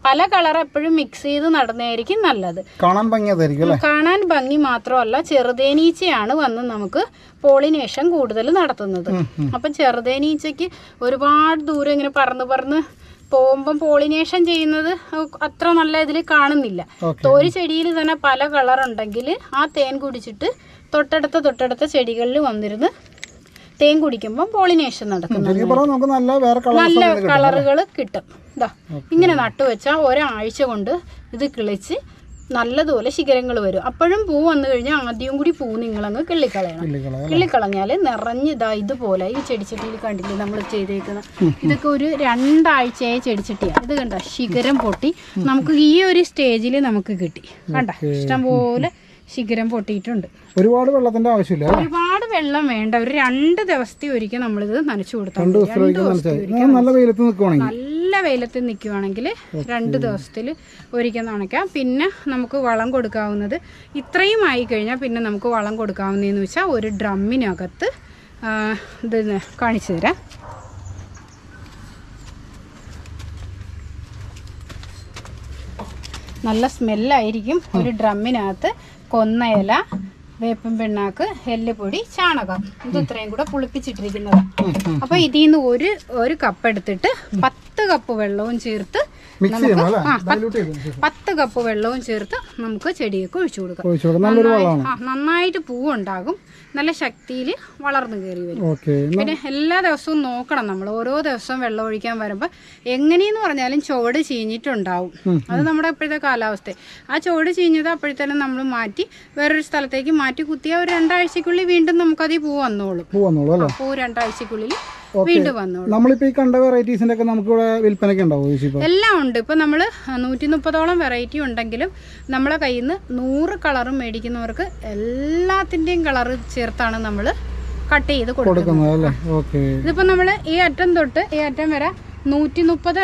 [SPEAKER 1] പല കളർ എപ്പോഴും മിക്സ് ചെയ്ത് നടന്നതായിരിക്കും നല്ലത്.
[SPEAKER 2] കാണാൻ ഭംഗിയതായിരിക്കും
[SPEAKER 1] കാണാൻ ഭംഗി മാത്രമല്ല ചെറുതേനീച്ചയാണ് വന്ന് നമുക്ക് പോളിനേഷൻ കൂടുതൽ നടത്തുന്നത്. അപ്പം ചെറുതേനീച്ചയ്ക്ക് ഒരുപാട് ദൂരം ഇങ്ങനെ പറന്ന് പറന്ന് പോകുമ്പം പോളിനേഷൻ ചെയ്യുന്നത് അത്ര നല്ല ഇതിൽ കാണുന്നില്ല. ഒരു ചെടിയിൽ തന്നെ പല കളർ ഉണ്ടെങ്കിൽ ആ തേൻ കുടിച്ചിട്ട് തൊട്ടടുത്ത തൊട്ടടുത്ത ചെടികളിൽ വന്നിരുന്ന് തേൻ കുടിക്കുമ്പോൾ പോളിനേഷൻ നടക്കുന്നു
[SPEAKER 2] നല്ല
[SPEAKER 1] കളറുകൾ കിട്ടും ഇതാ ഇങ്ങനെ നട്ടുവെച്ചാൽ ഒരാഴ്ച കൊണ്ട് ഇത് കിളിച്ച് നല്ലതുപോലെ ശിഖരങ്ങൾ വരും. അപ്പോഴും പൂ വന്നു കഴിഞ്ഞാൽ ആദ്യം കൂടി പൂ നിങ്ങളങ്ങ് കിള്ളിക്കളയണം.
[SPEAKER 2] കിള്ളിക്കള
[SPEAKER 1] കിള്ളിക്കളഞ്ഞാൽ നിറഞ്ഞതാ ഇതാ ഇതുപോലെ ഈ ചെടിച്ചട്ടിയിൽ കണ്ടില്ലേ നമ്മൾ ചെയ്തേക്കുന്ന ഇതൊക്കെ ഒരു രണ്ടാഴ്ചയായ ചെടിച്ചട്ടിയാണ് ഇത് കണ്ട? ശിഖരം പൊട്ടി നമുക്ക് ഈ ഒരു സ്റ്റേജിൽ നമുക്ക് കിട്ടി. കണ്ട? ഇഷ്ടംപോലെ ശിഖരം പൊട്ടിയിട്ടുണ്ട്.
[SPEAKER 2] ഒരുപാട് വെള്ളത്തിന്റെ ആവശ്യമില്ല?
[SPEAKER 1] ഒരുപാട് വെള്ളം വേണ്ട. ഒരു രണ്ട് ദിവസത്തെ ഒരിക്കൽ നമ്മളിത് നനച്ചു കൊടുത്താൽ
[SPEAKER 2] നല്ല വെയിലത്ത് നിൽക്കുവാണെങ്കിൽ
[SPEAKER 1] നല്ല വെയിലത്ത് നിൽക്കുവാണെങ്കിൽ രണ്ട് ദിവസത്തിൽ ഒരിക്കൽ നനയ്ക്കാം. പിന്നെ നമുക്ക് വളം കൊടുക്കാവുന്നത് ഇത്രയും ആയി കഴിഞ്ഞാൽ പിന്നെ നമുക്ക് വളം കൊടുക്കാവുന്നതെന്ന് വെച്ചാൽ ഒരു ഡ്രമ്മിനകത്ത് ഇത് കാണിച്ചു തരാം. നല്ല സ്മെല്ലായിരിക്കും ഒരു ഡ്രമ്മിനകത്ത് കൊന്നയില വേപ്പൻ പിണ്ണാക്ക് എല്ലുപൊടി ചാണകം. ഇത് ഇത്രയും കൂടെ പുളിപ്പിച്ചിട്ടിരിക്കുന്നത്. അപ്പൊ ഇതിൽ നിന്ന് ഒരു ഒരു കപ്പ് എടുത്തിട്ട് പത്ത് കപ്പ് വെള്ളവും ചേർത്ത്
[SPEAKER 2] നമുക്ക്
[SPEAKER 1] പത്ത് കപ്പ് വെള്ളവും ചേർത്ത് നമുക്ക് ചെടിയൊക്കെ ഒഴിച്ചു കൊടുക്കാം. നന്നായിട്ട് പൂവുണ്ടാകും. നല്ല ശക്തിയിൽ വളർന്നു കയറി വരും. പിന്നെ എല്ലാ ദിവസവും നോക്കണം നമ്മൾ. ഓരോ ദിവസവും വെള്ളം ഒഴിക്കാൻ വരുമ്പോൾ എങ്ങനെയെന്ന് പറഞ്ഞാലും ചുവട് ചീഞ്ഞിട്ടുണ്ടാവും. അത് നമ്മുടെ ഇപ്പോഴത്തെ കാലാവസ്ഥ ആ ചുവട് ചീഞ്ഞത് അപ്പോഴത്തേനും നമ്മൾ മാറ്റി വേറൊരു സ്ഥലത്തേക്ക് മാറ്റി കുത്തിയാൽ ഒരു രണ്ടാഴ്ചക്കുള്ളിൽ വീണ്ടും നമുക്കതിൽ പൂ വന്നോളും.
[SPEAKER 2] പൂ വന്നോളൂ അല്ലേ?
[SPEAKER 1] പൂ രണ്ടാഴ്ചക്കുള്ളിൽ വീണ്ടും വന്നോളൂ.
[SPEAKER 2] നമ്മളിപ്പോ ഈ കണ്ട വെറൈറ്റീസിന്റെ ഒക്കെ നമുക്ക് ഇവിടെ വിൽപ്പനയ്ക്ക് ഉണ്ടാവും
[SPEAKER 1] എല്ലാം ഉണ്ട്. ഇപ്പൊ നമ്മൾ നൂറ്റി മുപ്പതോളം വെറൈറ്റി ഉണ്ടെങ്കിലും നമ്മളെ കയ്യിൽ നിന്ന് നൂറ് കളറും മേടിക്കുന്നവർക്ക് എല്ലാത്തിന്റെയും കളർ ചേർത്താണ് നമ്മൾ കട്ട് ചെയ്ത് കൊടുക്കുന്നത്. ഇതിപ്പോ നമ്മൾ ഈ അറ്റം തൊട്ട് ഈ അറ്റം വരെ നൂറ്റി മുപ്പത്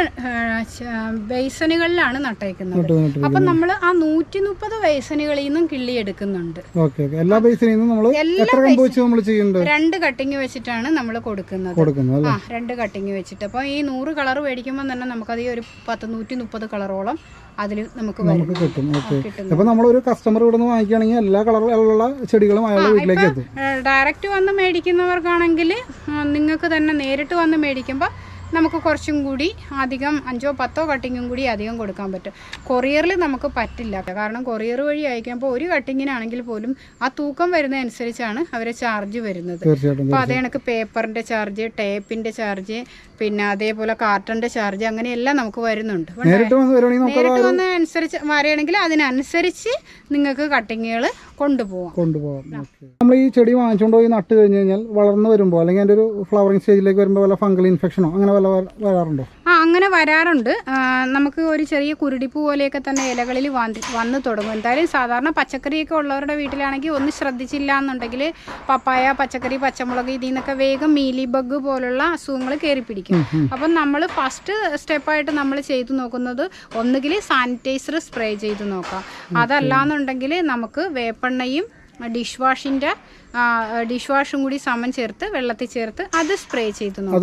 [SPEAKER 1] ബേസനുകളിലാണ് നട്ടേക്കുന്നത്. അപ്പം നമ്മൾ ആ നൂറ്റി മുപ്പത് ബേസനുകളിൽ നിന്നും കിള്ളി എടുക്കുന്നുണ്ട്
[SPEAKER 2] എല്ലാ ചെയ്യുന്നുണ്ട്?
[SPEAKER 1] രണ്ട് കട്ടിങ് വെച്ചിട്ടാണ് നമ്മൾ കൊടുക്കുന്നത്. ആ രണ്ട് കട്ടിങ് വെച്ചിട്ട്. അപ്പോൾ ഈ നൂറ് കളർ മേടിക്കുമ്പോൾ തന്നെ നമുക്കത് ഈ ഒരു പത്ത് നൂറ്റി മുപ്പത് കളറോളം അതിൽ നമുക്ക്
[SPEAKER 2] നമുക്ക് കിട്ടും. അപ്പൊ നമ്മളൊരു കസ്റ്റമർ ഇവിടെ നിന്ന് വാങ്ങിക്കുകയാണെങ്കിൽ എല്ലാ കളറിലുള്ള ചെടികളും അയാളുടെ വീട്ടിലേക്ക് എത്തും.
[SPEAKER 1] ഡയറക്റ്റ് വന്ന് മേടിക്കുന്നവർക്കാണെങ്കിൽ നിങ്ങൾക്ക് തന്നെ നേരിട്ട് വന്ന് മേടിക്കുമ്പോൾ നമുക്ക് കുറച്ചും കൂടി അധികം അഞ്ചോ പത്തോ കട്ടിങ്ങും കൂടി അധികം കൊടുക്കാൻ പറ്റും. കൊറിയറിൽ നമുക്ക് പറ്റില്ല. കാരണം കൊറിയർ വഴി അയക്കുമ്പോൾ ഒരു കട്ടിങ്ങിനാണെങ്കിൽ പോലും ആ തൂക്കം വരുന്നതനുസരിച്ചാണ് അവരെ ചാർജ് വരുന്നത്. അപ്പോൾ അതേ കണക്ക് പേപ്പറിന്റെ ചാർജ് ടേപ്പിന്റെ ചാർജ് പിന്നെ അതേപോലെ കാർട്ടന്റെ ചാർജ് അങ്ങനെയെല്ലാം നമുക്ക് വരുന്നുണ്ട്.
[SPEAKER 2] നേരിട്ട്
[SPEAKER 1] വന്നതനുസരിച്ച് വന്ന അനുസരിച്ച് വരികയാണെങ്കിൽ അതിനനുസരിച്ച് നിങ്ങൾക്ക് കട്ടിങ്ങുകൾ കൊണ്ടുപോകാം
[SPEAKER 2] കൊണ്ടുപോകാം നമ്മൾ ഈ ചെടി വാങ്ങിച്ചുകൊണ്ട് പോയി നട്ട് കഴിഞ്ഞ് കഴിഞ്ഞാൽ വളർന്നു വരുമ്പോൾ അല്ലെങ്കിൽ അതിന്റെ ഒരു ഫ്ലവറിങ് സ്റ്റേജിലേക്ക് വരുമ്പോൾ വല്ല ഫംഗൽ ഇൻഫെക്ഷനോ അങ്ങനെ വരാറുണ്ടോ?
[SPEAKER 1] ആ അങ്ങനെ വരാറുണ്ട്. നമുക്ക് ഒരു ചെറിയ കുരുടിപ്പ് പോലെയൊക്കെ തന്നെ ഇലകളിൽ വന്ന് തുടങ്ങും എന്തായാലും സാധാരണ പച്ചക്കറിയൊക്കെ ഉള്ളവരുടെ വീട്ടിലാണെങ്കിൽ ഒന്ന് ശ്രദ്ധിച്ചില്ല എന്നുണ്ടെങ്കിൽ പപ്പായ പച്ചക്കറി പച്ചമുളക് ഇതിൽ നിന്നൊക്കെ വേഗം മീലി ബഗ് പോലുള്ള അസുഖങ്ങൾ കയറി പിടിക്കും. അപ്പം നമ്മൾ ഫസ്റ്റ് സ്റ്റെപ്പായിട്ട് നമ്മൾ ചെയ്തു നോക്കുന്നത് ഒന്നുകിൽ സാനിറ്റൈസർ സ്പ്രേ ചെയ്ത് നോക്കാം. അതല്ലാന്നുണ്ടെങ്കിൽ നമുക്ക് വേപ്പെണ്ണയും ഡിഷ് വാഷിന്റെ ഡിഷ് വാഷും കൂടി സമം ചേർത്ത് വെള്ളത്തിൽ ചേർത്ത് അത് സ്പ്രേ ചെയ്ത് നോക്കാം.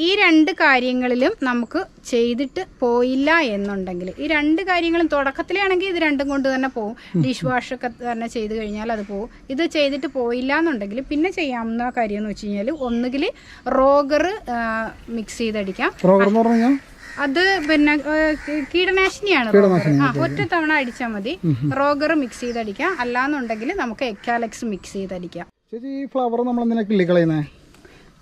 [SPEAKER 1] ഈ രണ്ട് കാര്യങ്ങളിലും നമുക്ക് ചെയ്തിട്ട് പോയില്ല എന്നുണ്ടെങ്കിൽ ഈ രണ്ട് കാര്യങ്ങളും തുടക്കത്തിലാണെങ്കിൽ ഇത് രണ്ടും കൊണ്ട് തന്നെ പോകും ഡിഷ് വാഷ് ഒക്കെ തന്നെ ചെയ്ത് കഴിഞ്ഞാൽ അത് പോകും ഇത് ചെയ്തിട്ട് പോയില്ല എന്നുണ്ടെങ്കിൽ പിന്നെ ചെയ്യാവുന്ന കാര്യം എന്ന് വെച്ച് കഴിഞ്ഞാൽ ഒന്നുകിൽ റോഗർ മിക്സ് ചെയ്തടിക്കാം
[SPEAKER 2] റോഗർ എന്ന് പറഞ്ഞു? കഴിഞ്ഞാൽ
[SPEAKER 1] അത് പിന്നെ കീടനാശിനിയാണ് ആ ഒറ്റ തവണ അടിച്ചാൽ മതി. റോഗർ മിക്സ് ചെയ്തടിക്കാം. അല്ലാന്നുണ്ടെങ്കിൽ നമുക്ക് എക്കാലക്സ് മിക്സ് ചെയ്തടിക്കാം.
[SPEAKER 2] ചേച്ചി ഈ ഫ്ലവർ നമ്മൾ എന്തിനാ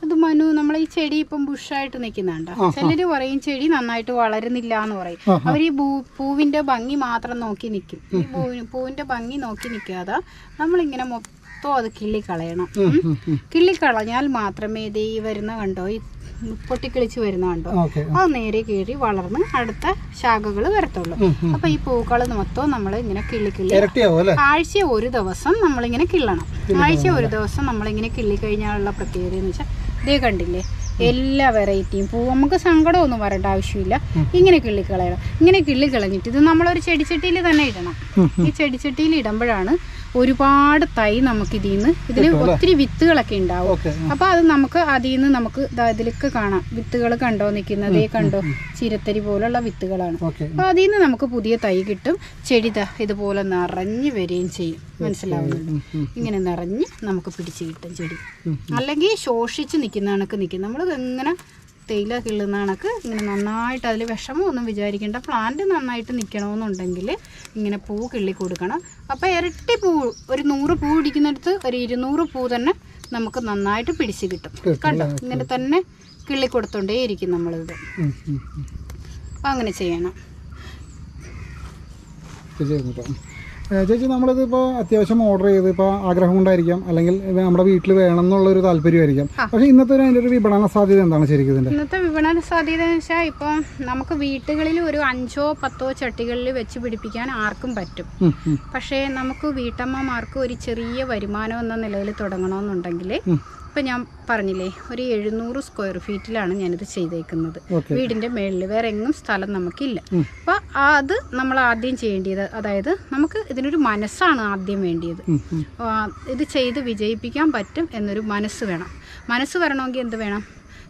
[SPEAKER 1] അത് മനു നമ്മൾ ഈ ചെടി ഇപ്പം ബുഷായിട്ട് നിൽക്കുന്നുണ്ട്. ചിലര് പറയും ചെടി നന്നായിട്ട് വളരുന്നില്ല എന്ന് പറയും. അവർ ഈ പൂവിന്റെ ഭംഗി മാത്രം നോക്കി നിൽക്കും. ഈ പൂവിന് പൂവിന്റെ ഭംഗി നോക്കി നിൽക്കാതെ നമ്മളിങ്ങനെ മൊത്തം അത് കിള്ളിക്കളയണം. കിള്ളിക്കളഞ്ഞാൽ കിള്ളി കളഞ്ഞാൽ മാത്രമേ ഇത് ഈ വരുന്ന കണ്ടോ ഈ പൊട്ടിക്കിളിച്ച് വരുന്ന കണ്ടോ
[SPEAKER 2] ഓക്കെ.
[SPEAKER 1] അത് നേരെ കീറി വളർന്ന് അടുത്ത ശാഖകൾ വരത്തുള്ളൂ. അപ്പൊ ഈ പൂക്കൾ മൊത്തം നമ്മൾ ഇങ്ങനെ കിള്ളി കിള്ളി ആഴ്ച ഒരു ദിവസം നമ്മളിങ്ങനെ കിള്ളണം. ആഴ്ച ഒരു ദിവസം നമ്മളിങ്ങനെ കിള്ളി കഴിഞ്ഞാലുള്ള പ്രത്യേകത എന്ന് വെച്ചാൽ ഇതേ കണ്ടില്ലേ എല്ലാ വെറൈറ്റിയും പൂ നമുക്ക് സങ്കടമൊന്നും വരേണ്ട ആവശ്യമില്ല. ഇങ്ങനെ കിള്ളിക്കളയണം. ഇങ്ങനെ കിള്ളിക്കളഞ്ഞിട്ട് ഇത് നമ്മളൊരു ചെടിച്ചട്ടിയിൽ തന്നെ ഇടണം. ഈ ചെടിച്ചട്ടിയിൽ ഇടുമ്പോഴാണ് ഒരുപാട് തൈ നമുക്ക് ഇതിൽ നിന്ന് ഇതിൽ ഒത്തിരി വിത്തുകളൊക്കെ ഉണ്ടാവും.
[SPEAKER 2] അപ്പോൾ
[SPEAKER 1] അപ്പൊ അത് നമുക്ക് അതിൽ നിന്ന് നമുക്ക് ഇതിലൊക്കെ കാണാം. വിത്തുകൾ കണ്ടോ നിൽക്കുന്നതേ കണ്ടോ? ചിരത്തരി പോലുള്ള വിത്തുകളാണ്. അപ്പൊ അതിൽ നിന്ന് നമുക്ക് പുതിയ തൈ കിട്ടും. ചെടിത ഇതുപോലെ നിറഞ്ഞു വരികയും ചെയ്യും. മനസ്സിലാവുന്നുണ്ട് ഇങ്ങനെ നിറഞ്ഞ് നമുക്ക് പിടിച്ച് കിട്ടും ചെടി. അല്ലെങ്കിൽ ശോഷിച്ച് നിൽക്കുന്ന കണക്ക് നിൽക്കും. നമ്മൾ ഇങ്ങനെ തേയില കിള്ളുന്ന കണക്ക് ഇങ്ങനെ നന്നായിട്ട് അതിൽ വിഷമമൊന്നും വിചാരിക്കേണ്ട. പ്ലാന്റ് നന്നായിട്ട് നിൽക്കണമെന്നുണ്ടെങ്കിൽ ഇങ്ങനെ പൂ കിള്ളി കൊടുക്കണം. അപ്പോൾ ഇരട്ടി പൂ ഒരു നൂറ് പൂ ഇടിക്കുന്നിടത്ത് ഒരു ഇരുന്നൂറ് പൂ തന്നെ നമുക്ക് നന്നായിട്ട് പിടിച്ച് കിട്ടും. കണ്ടോ? ഇങ്ങനെ തന്നെ കിള്ളി കൊടുത്തോണ്ടേ ഇരിക്കും നമ്മളിത് അപ്പം അങ്ങനെ ചെയ്യണം.
[SPEAKER 2] ചേച്ചി ആയിരുന്നു കേട്ടോ നമ്മളിത് ഇപ്പോൾ അത്യാവശ്യം ഓർഡർ ചെയ്ത് ഇപ്പോൾ ആഗ്രഹം കൊണ്ടായിരിക്കാം. അല്ലെങ്കിൽ ഇത് നമ്മുടെ വീട്ടിൽ വേണം എന്നുള്ള ഒരു താല്പര്യമായിരിക്കാം പക്ഷെ ഇന്നത്തെ ഒരു അതിന്റെ ഒരു വിപണന സാധ്യത എന്താണ് ശരിക്കും ഇതിന്റെ?
[SPEAKER 1] ഇന്നത്തെ വിപണന സാധ്യത എന്ന് വെച്ചാൽ ഇപ്പോൾ നമുക്ക് വീട്ടുകളിൽ ഒരു അഞ്ചോ പത്തോ ചട്ടികളിൽ വെച്ച് പിടിപ്പിക്കാൻ ആർക്കും പറ്റും. പക്ഷേ നമുക്ക് വീട്ടമ്മമാർക്ക് ഒരു ചെറിയ വരുമാനം എന്ന നിലയിൽ തുടങ്ങണമെന്നുണ്ടെങ്കിൽ ഇപ്പം ഞാൻ പറഞ്ഞില്ലേ ഒരു എഴുന്നൂറ് സ്ക്വയർ ഫീറ്റിലാണ് ഞാനിത് ചെയ്തേക്കുന്നത്. വീടിന്റെ മേളിൽ വേറെ എങ്ങും സ്ഥലം നമുക്കില്ല. അപ്പോൾ അത് നമ്മൾ ആദ്യം ചെയ്യേണ്ടത് അതായത് നമുക്ക് ഇതിനൊരു മനസ്സാണ് ആദ്യം വേണ്ടിയത്. ഇത് ചെയ്ത് വിജയിപ്പിക്കാൻ പറ്റും എന്നൊരു മനസ്സ് വേണം. മനസ്സ് വരണമെങ്കിൽ എന്ത് വേണം?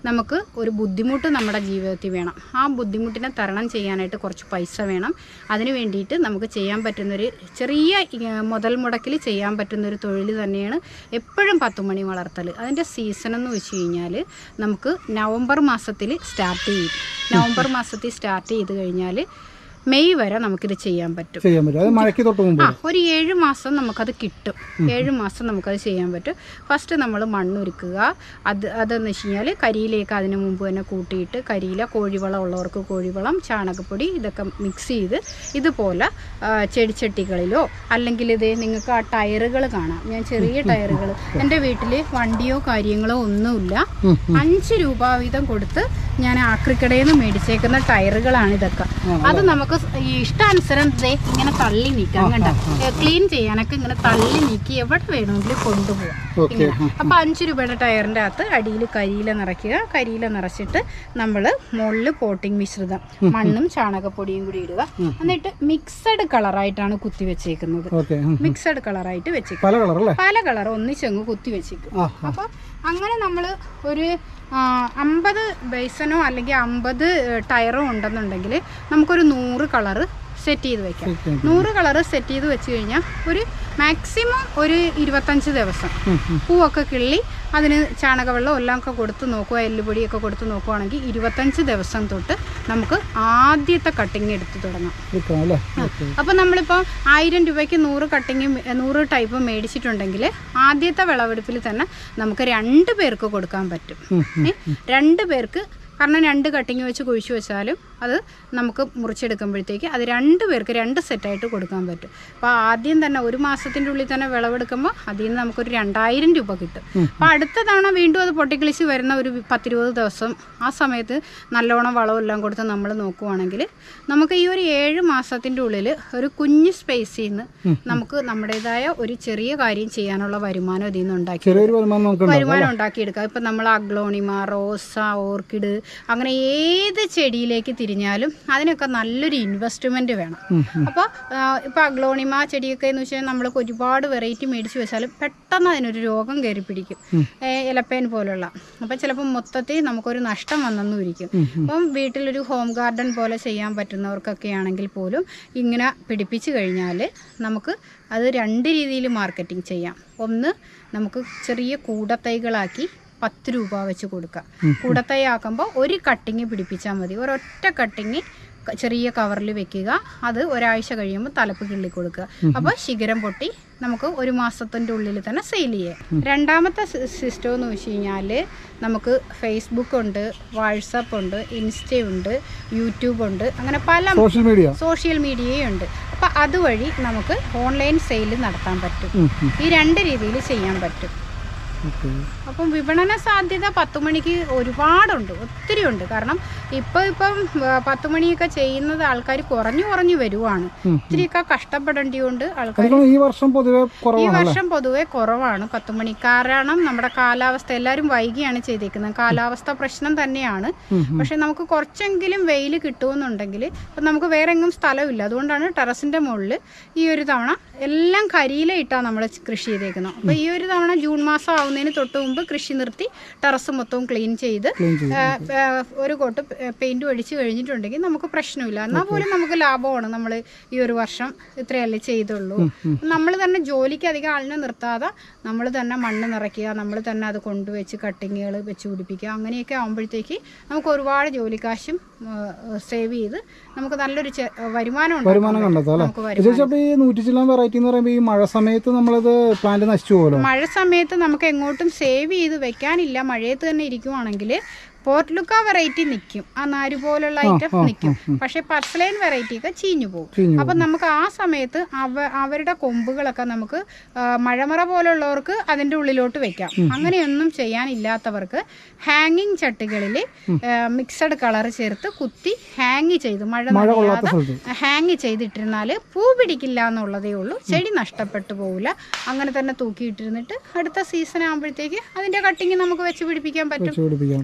[SPEAKER 1] നമുക്ക് ഒരു ബുദ്ധിമുട്ട് നമ്മുടെ ജീവിതത്തിൽ വേണം. ആ ബുദ്ധിമുട്ടിനെ തരണം ചെയ്യാനായിട്ട് കുറച്ച് പൈസ വേണം. അതിന് വേണ്ടിയിട്ട് നമുക്ക് ചെയ്യാൻ പറ്റുന്നൊരു ചെറിയ മുതൽ മുടക്കിൽ ചെയ്യാൻ പറ്റുന്നൊരു തൊഴിൽ തന്നെയാണ് എപ്പോഴും പത്തുമണി വളർത്തൽ അതിന്റെ സീസൺ എന്ന് വെച്ച് കഴിഞ്ഞാൽ നമുക്ക് നവംബർ മാസത്തിൽ സ്റ്റാർട്ട് ചെയ്യും. നവംബർ മാസത്തിൽ സ്റ്റാർട്ട് ചെയ്ത് കഴിഞ്ഞാൽ മെയ് വരെ നമുക്കിത് ചെയ്യാൻ പറ്റും.
[SPEAKER 2] ചെയ്യാൻ പറ്റും. അത് മഴയ്ക്ക് തൊട്ട് മുമ്പ്
[SPEAKER 1] ആ ഒരു ഏഴ് മാസം നമുക്കത് കിട്ടും. ഏഴ് മാസം നമുക്കത് ചെയ്യാൻ പറ്റും. ഫസ്റ്റ് നമ്മൾ മണ്ണൊരുക്കുക. അത് അതെന്ന് വെച്ച് കഴിഞ്ഞാൽ കരിയിലേക്ക് അതിന് മുമ്പ് തന്നെ കൂട്ടിയിട്ട് കരിയില കോഴിവളം ഉള്ളവർക്ക് കോഴിവളം ചാണകപ്പൊടി ഇതൊക്കെ മിക്സ് ചെയ്ത് ഇതുപോലെ ചെടിച്ചട്ടികളിലോ അല്ലെങ്കിൽ ഇത് നിങ്ങൾക്ക് ആ ടയറുകൾ കാണാം. ഞാൻ ചെറിയ ടയറുകൾ. എന്റെ വീട്ടിൽ വണ്ടിയോ കാര്യങ്ങളോ ഒന്നുമില്ല. അഞ്ച് രൂപ വീതം കൊടുത്ത് ഞാൻ ആക്രിക്കടയിൽ നിന്ന് മേടിച്ചേക്കുന്ന ടയറുകളാണ് ഇതൊക്കെ. അത്. നമുക്ക് ഇഷ്ടാനുസരണം ഇങ്ങനെ തള്ളി നീക്കാം കണ്ട ക്ലീൻ ചെയ്യാനൊക്കെ ഇങ്ങനെ തള്ളി നീക്കി എവിടെ വേണമെങ്കിലും കൊണ്ടുപോകാം അപ്പൊ അഞ്ചു രൂപയുടെ ടയറിന്റെ അകത്ത് അടിയിൽ കരിയില നിറയ്ക്കുക. കരിയില നിറച്ചിട്ട് നമ്മൾ മുകളിൽ പോട്ടിംഗ് മിശ്രിതം മണ്ണും ചാണകപ്പൊടിയും കൂടി ഇടുക. എന്നിട്ട് മിക്സഡ് കളറായിട്ടാണ് കുത്തി വെച്ചേക്കുന്നത്. മിക്സഡ് കളറായിട്ട് വെച്ചേക്കും
[SPEAKER 2] പല
[SPEAKER 1] കളർ ഒന്നിച്ചങ്ങ് കുത്തി വെച്ചേക്കും. അപ്പൊ അങ്ങനെ നമ്മൾ ഒരു അമ്പത് ബേസനോ അല്ലെങ്കിൽ അമ്പത് ടയറോ ഉണ്ടെന്നുണ്ടെങ്കിൽ നമുക്കൊരു നൂറ് കളറ് സെറ്റ് ചെയ്ത് വെക്കാം. നൂറ് കളറ് സെറ്റ് ചെയ്ത് വെച്ച് കഴിഞ്ഞാൽ ഒരു മാക്സിമം ഒരു ഇരുപത്തഞ്ച് ദിവസം പൂവൊക്കെ കിള്ളി അതിന് ചാണകവെള്ളം എല്ലാം ഒക്കെ കൊടുത്ത് നോക്കുക എല്ലുപൊടിയൊക്കെ കൊടുത്ത് നോക്കുവാണെങ്കിൽ ഇരുപത്തഞ്ച് ദിവസം തൊട്ട് നമുക്ക് ആദ്യത്തെ കട്ടിങ് എടുത്ത് തുടങ്ങാം.
[SPEAKER 2] അപ്പം
[SPEAKER 1] അപ്പോൾ നമ്മളിപ്പോൾ ആയിരം രൂപയ്ക്ക് നൂറ് കട്ടിങ് നൂറ് ടൈപ്പ് മേടിച്ചിട്ടുണ്ടെങ്കിൽ ആദ്യത്തെ വിളവെടുപ്പിൽ തന്നെ നമുക്ക് രണ്ട് പേർക്ക് കൊടുക്കാൻ പറ്റും? രണ്ട് പേർക്ക് കാരണം രണ്ട് കട്ടിങ് വെച്ച് കുഴിച്ചു വെച്ചാലും അത് നമുക്ക് മുറിച്ചെടുക്കുമ്പോഴത്തേക്ക് അത് രണ്ട് പേർക്ക് രണ്ട് സെറ്റായിട്ട് കൊടുക്കാൻ പറ്റും. അപ്പോൾ ആദ്യം തന്നെ ഒരു മാസത്തിന്റെ ഉള്ളിൽ തന്നെ വിളവെടുക്കുമ്പോൾ അതിൽ നിന്ന് നമുക്കൊരു രണ്ടായിരം രൂപ കിട്ടും. അപ്പോൾ അടുത്ത തവണ വീണ്ടും അത് പൊട്ടിക്കിളിച്ച് വരുന്ന ഒരു പത്തിരുപത് ദിവസം ആ സമയത്ത് നല്ലോണം വളമെല്ലാം കൊടുത്ത് നമ്മൾ നോക്കുവാണെങ്കിൽ നമുക്ക് ഈ ഒരു ഏഴ് മാസത്തിന്റെ ഉള്ളിൽ ഒരു കുഞ്ഞ് സ്പേസിൽ നിന്ന് നമുക്ക് നമ്മുടേതായ ഒരു ചെറിയ കാര്യം ചെയ്യാനുള്ള വരുമാനം ഇതിൽ നിന്ന് ഉണ്ടാക്കി
[SPEAKER 2] വരുമാനം
[SPEAKER 1] ഉണ്ടാക്കിയെടുക്കാം. ഇപ്പം നമ്മൾ അഗ്ലോണിമ റോസ ഓർക്കിഡ് അങ്ങനെ ഏത് ചെടിയിലേക്ക് തിരിഞ്ഞാലും അതിനൊക്കെ നല്ലൊരു ഇൻവെസ്റ്റ്മെന്റ് വേണം. അപ്പോൾ ഇപ്പോൾ അഗ്ലോണിമ ചെടിയൊക്കെ എന്ന് വെച്ചാൽ നമ്മൾക്ക് ഒരുപാട് വെറൈറ്റി മേടിച്ച് വെച്ചാലും പെട്ടെന്ന് അതിനൊരു രോഗം കയറി പിടിക്കും. ഇലപ്പേൻ പോലുള്ള. അപ്പോൾ ചിലപ്പോൾ മൊത്തത്തിൽ നമുക്കൊരു നഷ്ടം വന്നെന്നും ഇരിക്കും അപ്പം വീട്ടിലൊരു ഹോം ഗാർഡൻ പോലെ ചെയ്യാൻ പറ്റുന്നവർക്കൊക്കെ ആണെങ്കിൽ പോലും ഇങ്ങനെ പിടിപ്പിച്ച് കഴിഞ്ഞാൽ നമുക്ക് അത് രണ്ട് രീതിയിൽ മാർക്കറ്റിംഗ് ചെയ്യാം. ഒന്ന് നമുക്ക് ചെറിയ കൂടത്തൈകളാക്കി പത്ത് രൂപ വെച്ച് കൊടുക്കുക. കൂടത്തൈ ആക്കുമ്പോൾ ഒരു കട്ടിങ് പിടിപ്പിച്ചാൽ മതി. ഒരൊറ്റ കട്ടിങ് ചെറിയ കവറിൽ വെക്കുക. അത് ഒരാഴ്ച കഴിയുമ്പോൾ തലപ്പ് കിള്ളി കൊടുക്കുക. അപ്പോൾ ശിഖരം പൊട്ടി നമുക്ക് ഒരു മാസത്തിന്റെ ഉള്ളിൽ തന്നെ സെയിൽ ചെയ്യാം. രണ്ടാമത്തെ സിസ്റ്റം എന്ന് വെച്ച് കഴിഞ്ഞാൽ നമുക്ക് ഫേസ്ബുക്ക് ഉണ്ട് വാട്സപ്പ് ഉണ്ട് ഇൻസ്റ്റയുണ്ട് യൂട്യൂബ് ഉണ്ട് അങ്ങനെ പല
[SPEAKER 2] സോഷ്യൽ മീഡിയ
[SPEAKER 1] സോഷ്യൽ മീഡിയയുണ്ട് അപ്പോൾ അതുവഴി നമുക്ക് ഓൺലൈൻ സെയിൽ നടത്താൻ പറ്റും. ഈ രണ്ട് രീതിയിൽ ചെയ്യാൻ പറ്റും. അപ്പം വിപണന സാധ്യത പത്ത് മണിക്ക് ഒരുപാടുണ്ട് ഒത്തിരി ഉണ്ട്. കാരണം ഇപ്പം ഇപ്പം പത്തുമണിയൊക്കെ പത്ത് മണിയൊക്കെ ചെയ്യുന്നത് ആൾക്കാർ കുറഞ്ഞു കുറഞ്ഞു വരുവാണ്. ഒത്തിരിയൊക്കെ കഷ്ടപ്പെടേണ്ടിയുണ്ട് ആൾക്കാർ
[SPEAKER 2] ഈ വർഷം പൊതുവെ
[SPEAKER 1] ഈ
[SPEAKER 2] കുറവാണ്
[SPEAKER 1] വർഷം പൊതുവെ കുറവാണ്. പത്ത് മണി കാരണം നമ്മുടെ കാലാവസ്ഥ എല്ലാവരും വൈകിയാണ് ചെയ്തേക്കുന്നത്. കാലാവസ്ഥ പ്രശ്നം തന്നെയാണ്. പക്ഷെ നമുക്ക് കുറച്ചെങ്കിലും വെയിൽ കിട്ടുമെന്നുണ്ടെങ്കിൽ ഇപ്പം നമുക്ക് വേറെ എങ്ങും സ്ഥലമില്ല. അതുകൊണ്ടാണ് ടെറസിന്റെ മുകളിൽ ഈ ഒരു തവണ എല്ലാം കരിയിലയിട്ടാണ് നമ്മൾ കൃഷി ചെയ്തേക്കുന്നത്. അപ്പോൾ ഈ ഒരു തവണ ജൂൺ മാസം ആവുന്നതിന് തൊട്ട് മുമ്പ് കൃഷി നിർത്തി ടെറസ് മൊത്തവും ക്ലീൻ ചെയ്ത് ഒരു കോട്ട് പെയിന്റ് ഒഴിച്ചു കഴിഞ്ഞിട്ടുണ്ടെങ്കിൽ നമുക്ക് പ്രശ്നമില്ല. എന്നാൽ പോലും നമുക്ക് ലാഭമാണ് നമ്മൾ ഈ ഒരു വർഷം ഇത്രയല്ലേ ചെയ്തുള്ളൂ. നമ്മൾ തന്നെ ജോലിക്ക് അധികം ആളിനെ നിർത്താതെ നമ്മൾ തന്നെ മണ്ണ് നിറയ്ക്കുക നമ്മൾ തന്നെ അത് കൊണ്ടുവച്ച് കട്ടിങ്ങുകൾ വെച്ച് പിടിപ്പിക്കുക അങ്ങനെയൊക്കെ ആകുമ്പോഴത്തേക്ക് നമുക്ക് ഒരുപാട് ജോലിക്കാശും സേവ് ചെയ്ത് നമുക്ക് നല്ലൊരു വരുമാനം
[SPEAKER 2] വരുമാനം കണ്ടെത്താം ഈ നൂറ്റി ചില്ലാൻ വെറൈറ്റി എന്ന് പറയുമ്പോൾ ഈ മഴ സമയത്ത് നമ്മളത് പ്ലാന്റ് നശിച്ചു പോകുമല്ലോ
[SPEAKER 1] മഴ സമയത്ത് നമുക്ക് എങ്ങോട്ടും സേവ് ചെയ്ത് വെക്കാനില്ല. മഴയത്ത് തന്നെ ഇരിക്കുവാണെങ്കിൽ പോർട്ടുലുക്ക വെറൈറ്റി നിൽക്കും ആ നാര് പോലുള്ള ഐറ്റം നിൽക്കും പക്ഷെ പർസലൈൻ വെറൈറ്റി ഒക്കെ ചീഞ്ഞു പോകും. അപ്പൊ നമുക്ക് ആ സമയത്ത് അവ അവരുടെ കൊമ്പുകളൊക്കെ നമുക്ക് മഴമറ പോലുള്ളവർക്ക് അതിന്റെ ഉള്ളിലോട്ട് വെക്കാം. അങ്ങനെയൊന്നും ചെയ്യാനില്ലാത്തവർക്ക് ഹാങ്ങിങ് ചട്ടികളിൽ മിക്സഡ് കളർ ചേർത്ത് കുത്തി ഹാങ് ചെയ്ത് മഴ നനയാതെ ഹാങ് ചെയ്തിട്ടിരുന്നാൽ പൂ പിടിക്കില്ല എന്നുള്ളതേ ഉള്ളൂ. ചെടി നഷ്ടപ്പെട്ടു പോകില്ല അങ്ങനെ തന്നെ തൂക്കിയിട്ടിരുന്നിട്ട് അടുത്ത സീസൺ ആകുമ്പോഴത്തേക്ക് അതിന്റെ കട്ടിങ് നമുക്ക് വെച്ച് പിടിപ്പിക്കാൻ പറ്റും.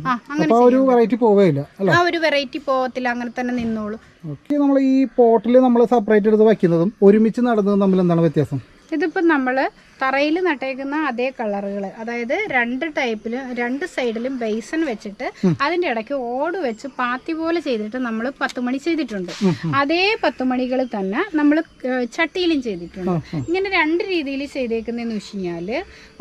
[SPEAKER 1] ആ അങ്ങനെ
[SPEAKER 2] അപ്പോൾ ഒരു വെറൈറ്റി പോവില്ല
[SPEAKER 1] ആ ഒരു വെറൈറ്റി പോകത്തില്ല അങ്ങനെ തന്നെ നിന്നോളൂ.
[SPEAKER 2] ഓക്കെ നമ്മൾ ഈ പോട്ടിൽ നമ്മൾ സെപ്പറേറ്റ് എടുത്ത് വയ്ക്കുന്നതും ഒരുമിച്ച് നടന്നതും തമ്മിൽ എന്താണ് വ്യത്യാസം?
[SPEAKER 1] ഇതിപ്പോൾ നമ്മൾ തറയിൽ നട്ടേക്കുന്ന അതേ കളറുകൾ അതായത് രണ്ട് ടൈപ്പിലും രണ്ട് സൈഡിലും ബേസൺ വെച്ചിട്ട് അതിന്റെ ഇടയ്ക്ക് ഓട് വെച്ച് പാത്തി പോലെ ചെയ്തിട്ട് നമ്മൾ പത്തുമണി ചെയ്തിട്ടുണ്ട്. അതേ പത്തുമണികൾ തന്നെ നമ്മൾ ചട്ടിയിലും ചെയ്തിട്ടുണ്ട്. ഇങ്ങനെ രണ്ട് രീതിയിൽ ചെയ്തേക്കുന്നതെന്ന് വെച്ച് കഴിഞ്ഞാൽ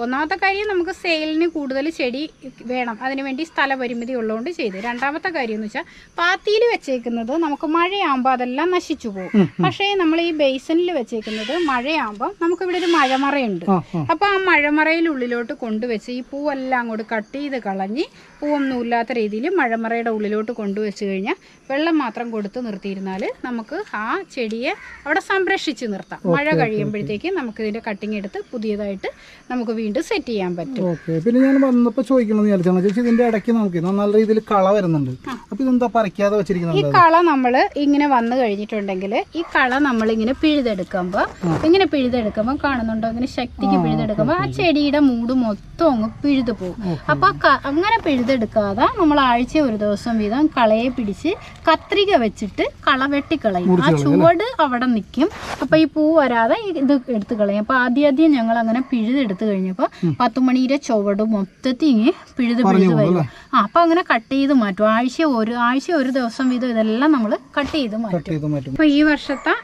[SPEAKER 1] ഒന്നാമത്തെ കാര്യം നമുക്ക് സെയിലിന് കൂടുതൽ ചെടി വേണം. അതിനുവേണ്ടി സ്ഥലപരിമിതി ഉള്ളതുകൊണ്ട് ചെയ്ത്. രണ്ടാമത്തെ കാര്യം എന്ന് വെച്ചാൽ പാത്തിയിൽ വെച്ചേക്കുന്നത് നമുക്ക് മഴയാകുമ്പോൾ അതെല്ലാം നശിച്ചു പോകും. പക്ഷേ നമ്മൾ ഈ ബേസണിൽ വെച്ചേക്കുന്നത് മഴയാകുമ്പോൾ നമുക്ക് ഇവിടെ ഒരു മഴമറയുണ്ട്.
[SPEAKER 2] ആ
[SPEAKER 1] അപ്പോൾ ആ മഴമറയിലുള്ളിലോട്ട് കൊണ്ടുവച്ച് ഈ പൂവെല്ലാം അങ്ങോട്ട് കട്ട് ചെയ്ത് കളഞ്ഞ് പൂവൊന്നും ഇല്ലാത്ത രീതിയിൽ മഴമറയുടെ ഉള്ളിലോട്ട് കൊണ്ടുവച്ച് കഴിഞ്ഞാൽ വെള്ളം മാത്രം കൊടുത്ത് നിർത്തിയിരുന്നാൽ നമുക്ക് ആ ചെടിയെ അവിടെ സംരക്ഷിച്ച് നിർത്താം. മഴ കഴിയുമ്പോഴത്തേക്ക് നമുക്ക് ഇതിന്റെ കട്ടിങ് എടുത്ത് പുതിയതായിട്ട് നമുക്ക് വീണ്ടും സെറ്റ് ചെയ്യാൻ പറ്റും.
[SPEAKER 2] ഓക്കെ പിന്നെ ഞാൻ വന്നപ്പോൾ ചോദിക്കണമെന്ന് വിചാരിച്ചാണ് ചേച്ചി ഇതിന്റെ ഇടയ്ക്ക് നമുക്ക് നല്ല രീതിയിൽ കള വരുന്നുണ്ട്. അപ്പോൾ ഇതെന്താ പറിക്കാതെ
[SPEAKER 1] ഈ
[SPEAKER 2] വെച്ചിരിക്കുന്നത്
[SPEAKER 1] കള നമ്മൾ ഇങ്ങനെ വന്നു കഴിഞ്ഞിട്ടുണ്ടെങ്കിൽ ഈ കള നമ്മൾ ഇങ്ങനെ പിഴുതെടുക്കുമ്പോൾ ഇങ്ങനെ പിഴുതെടുക്കുമ്പോൾ കാണുന്നുണ്ടോ? ഇങ്ങനെ ശക്തിക്ക് പിഴുതെടുക്കുമ്പോൾ ആ ചെടിയുടെ മൂട് മൊത്തം അങ്ങ് പിഴുതു പോകും. അപ്പോൾ അങ്ങനെ പിഴുതെടുക്കാതെ നമ്മൾ ആഴ്ച ഒരു ദിവസം വീതം കളയെ പിടിച്ച് കത്രിക വെച്ചിട്ട് കള വെട്ടിക്കളയും. ആ ചുവട് അവിടെ നിൽക്കും അപ്പൊ ഈ പൂ വരാതെ ഇത് എടുത്ത് കളയും. അപ്പൊ ആദ്യം ആദ്യം ഞങ്ങൾ അങ്ങനെ പിഴുതെടുത്തു കഴിഞ്ഞപ്പോൾ പത്തുമണിയുടെ ചുവട് മൊത്തത്തിൽ ഇങ്ങനെ പിഴുത് പിഴുത് വരും. ആ അപ്പൊ അങ്ങനെ കട്ട് ചെയ്ത് മാറ്റും. ആഴ്ച ഒരു ആഴ്ച ഒരു ദിവസം വീതം ഇതെല്ലാം നമ്മൾ കട്ട് ചെയ്ത് മാറ്റും. അപ്പൊ ഈ വർഷത്തെ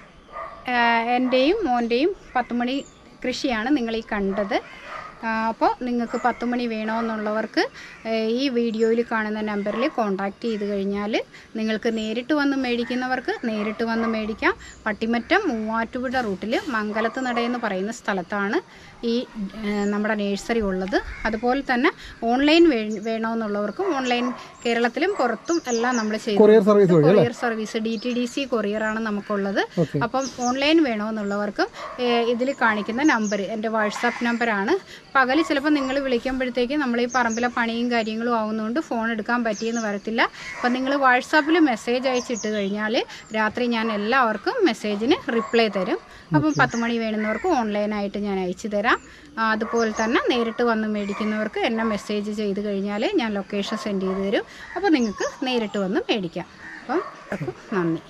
[SPEAKER 1] എന്റെയും മോന്റെയും പത്തുമണി കൃഷിയാണ് നിങ്ങൾ ഈ കണ്ടത്. അപ്പോൾ നിങ്ങൾക്ക് പത്തുമണി വേണമെന്നുള്ളവർക്ക് ഈ വീഡിയോയിൽ കാണുന്ന നമ്പറിൽ കോൺടാക്റ്റ് ചെയ്ത് കഴിഞ്ഞാൽ നിങ്ങൾക്ക് നേരിട്ട് വന്ന് മേടിക്കുന്നവർക്ക് നേരിട്ട് വന്ന് മേടിക്കാം. പട്ടിമറ്റം മൂവാറ്റുപുഴ റൂട്ടിൽ മംഗലത്ത് നടയെന്ന് പറയുന്ന സ്ഥലത്താണ് ഈ നമ്മുടെ നേഴ്സറി ഉള്ളത്. അതുപോലെ തന്നെ ഓൺലൈൻ വേണമെന്നുള്ളവർക്കും ഓൺലൈൻ കേരളത്തിലും പുറത്തും എല്ലാം നമ്മൾ ചെയ്തു
[SPEAKER 2] കൊറിയർ സർവീസ് വഴി
[SPEAKER 1] courier service D T D C കൊറിയറാണ് നമുക്കുള്ളത്. അപ്പം ഓൺലൈൻ വേണമെന്നുള്ളവർക്കും ഇതിൽ കാണിക്കുന്ന നമ്പർ എന്റെ വാട്സാപ്പ് നമ്പറാണ്. പകൽ ചിലപ്പോൾ നിങ്ങൾ വിളിക്കുമ്പോഴത്തേക്ക് നമ്മൾ ഈ പറമ്പിലെ പണിയും കാര്യങ്ങളും ആവുന്നതുകൊണ്ട് ഫോൺ എടുക്കാൻ പറ്റിയെന്ന് വരത്തില്ല. അപ്പം നിങ്ങൾ വാട്സാപ്പിൽ മെസ്സേജ് അയച്ചിട്ട് കഴിഞ്ഞാൽ രാത്രി ഞാൻ എല്ലാവർക്കും മെസ്സേജിന് റിപ്ലൈ തരും. അപ്പം പത്ത് മണി വേണമെന്നവർക്ക് ഓൺലൈനായിട്ട് ഞാൻ അയച്ചു തരാം. അതുപോലെ തന്നെ നേരിട്ട് വന്ന് മേടിക്കുന്നവർക്ക് എന്നെ മെസ്സേജ് ചെയ്ത് കഴിഞ്ഞാൽ ഞാൻ ലൊക്കേഷൻ സെൻഡ് ചെയ്ത് തരും. അപ്പോൾ നിങ്ങൾക്ക് നേരിട്ട് വന്ന് മേടിക്കാം. അപ്പം നന്ദി.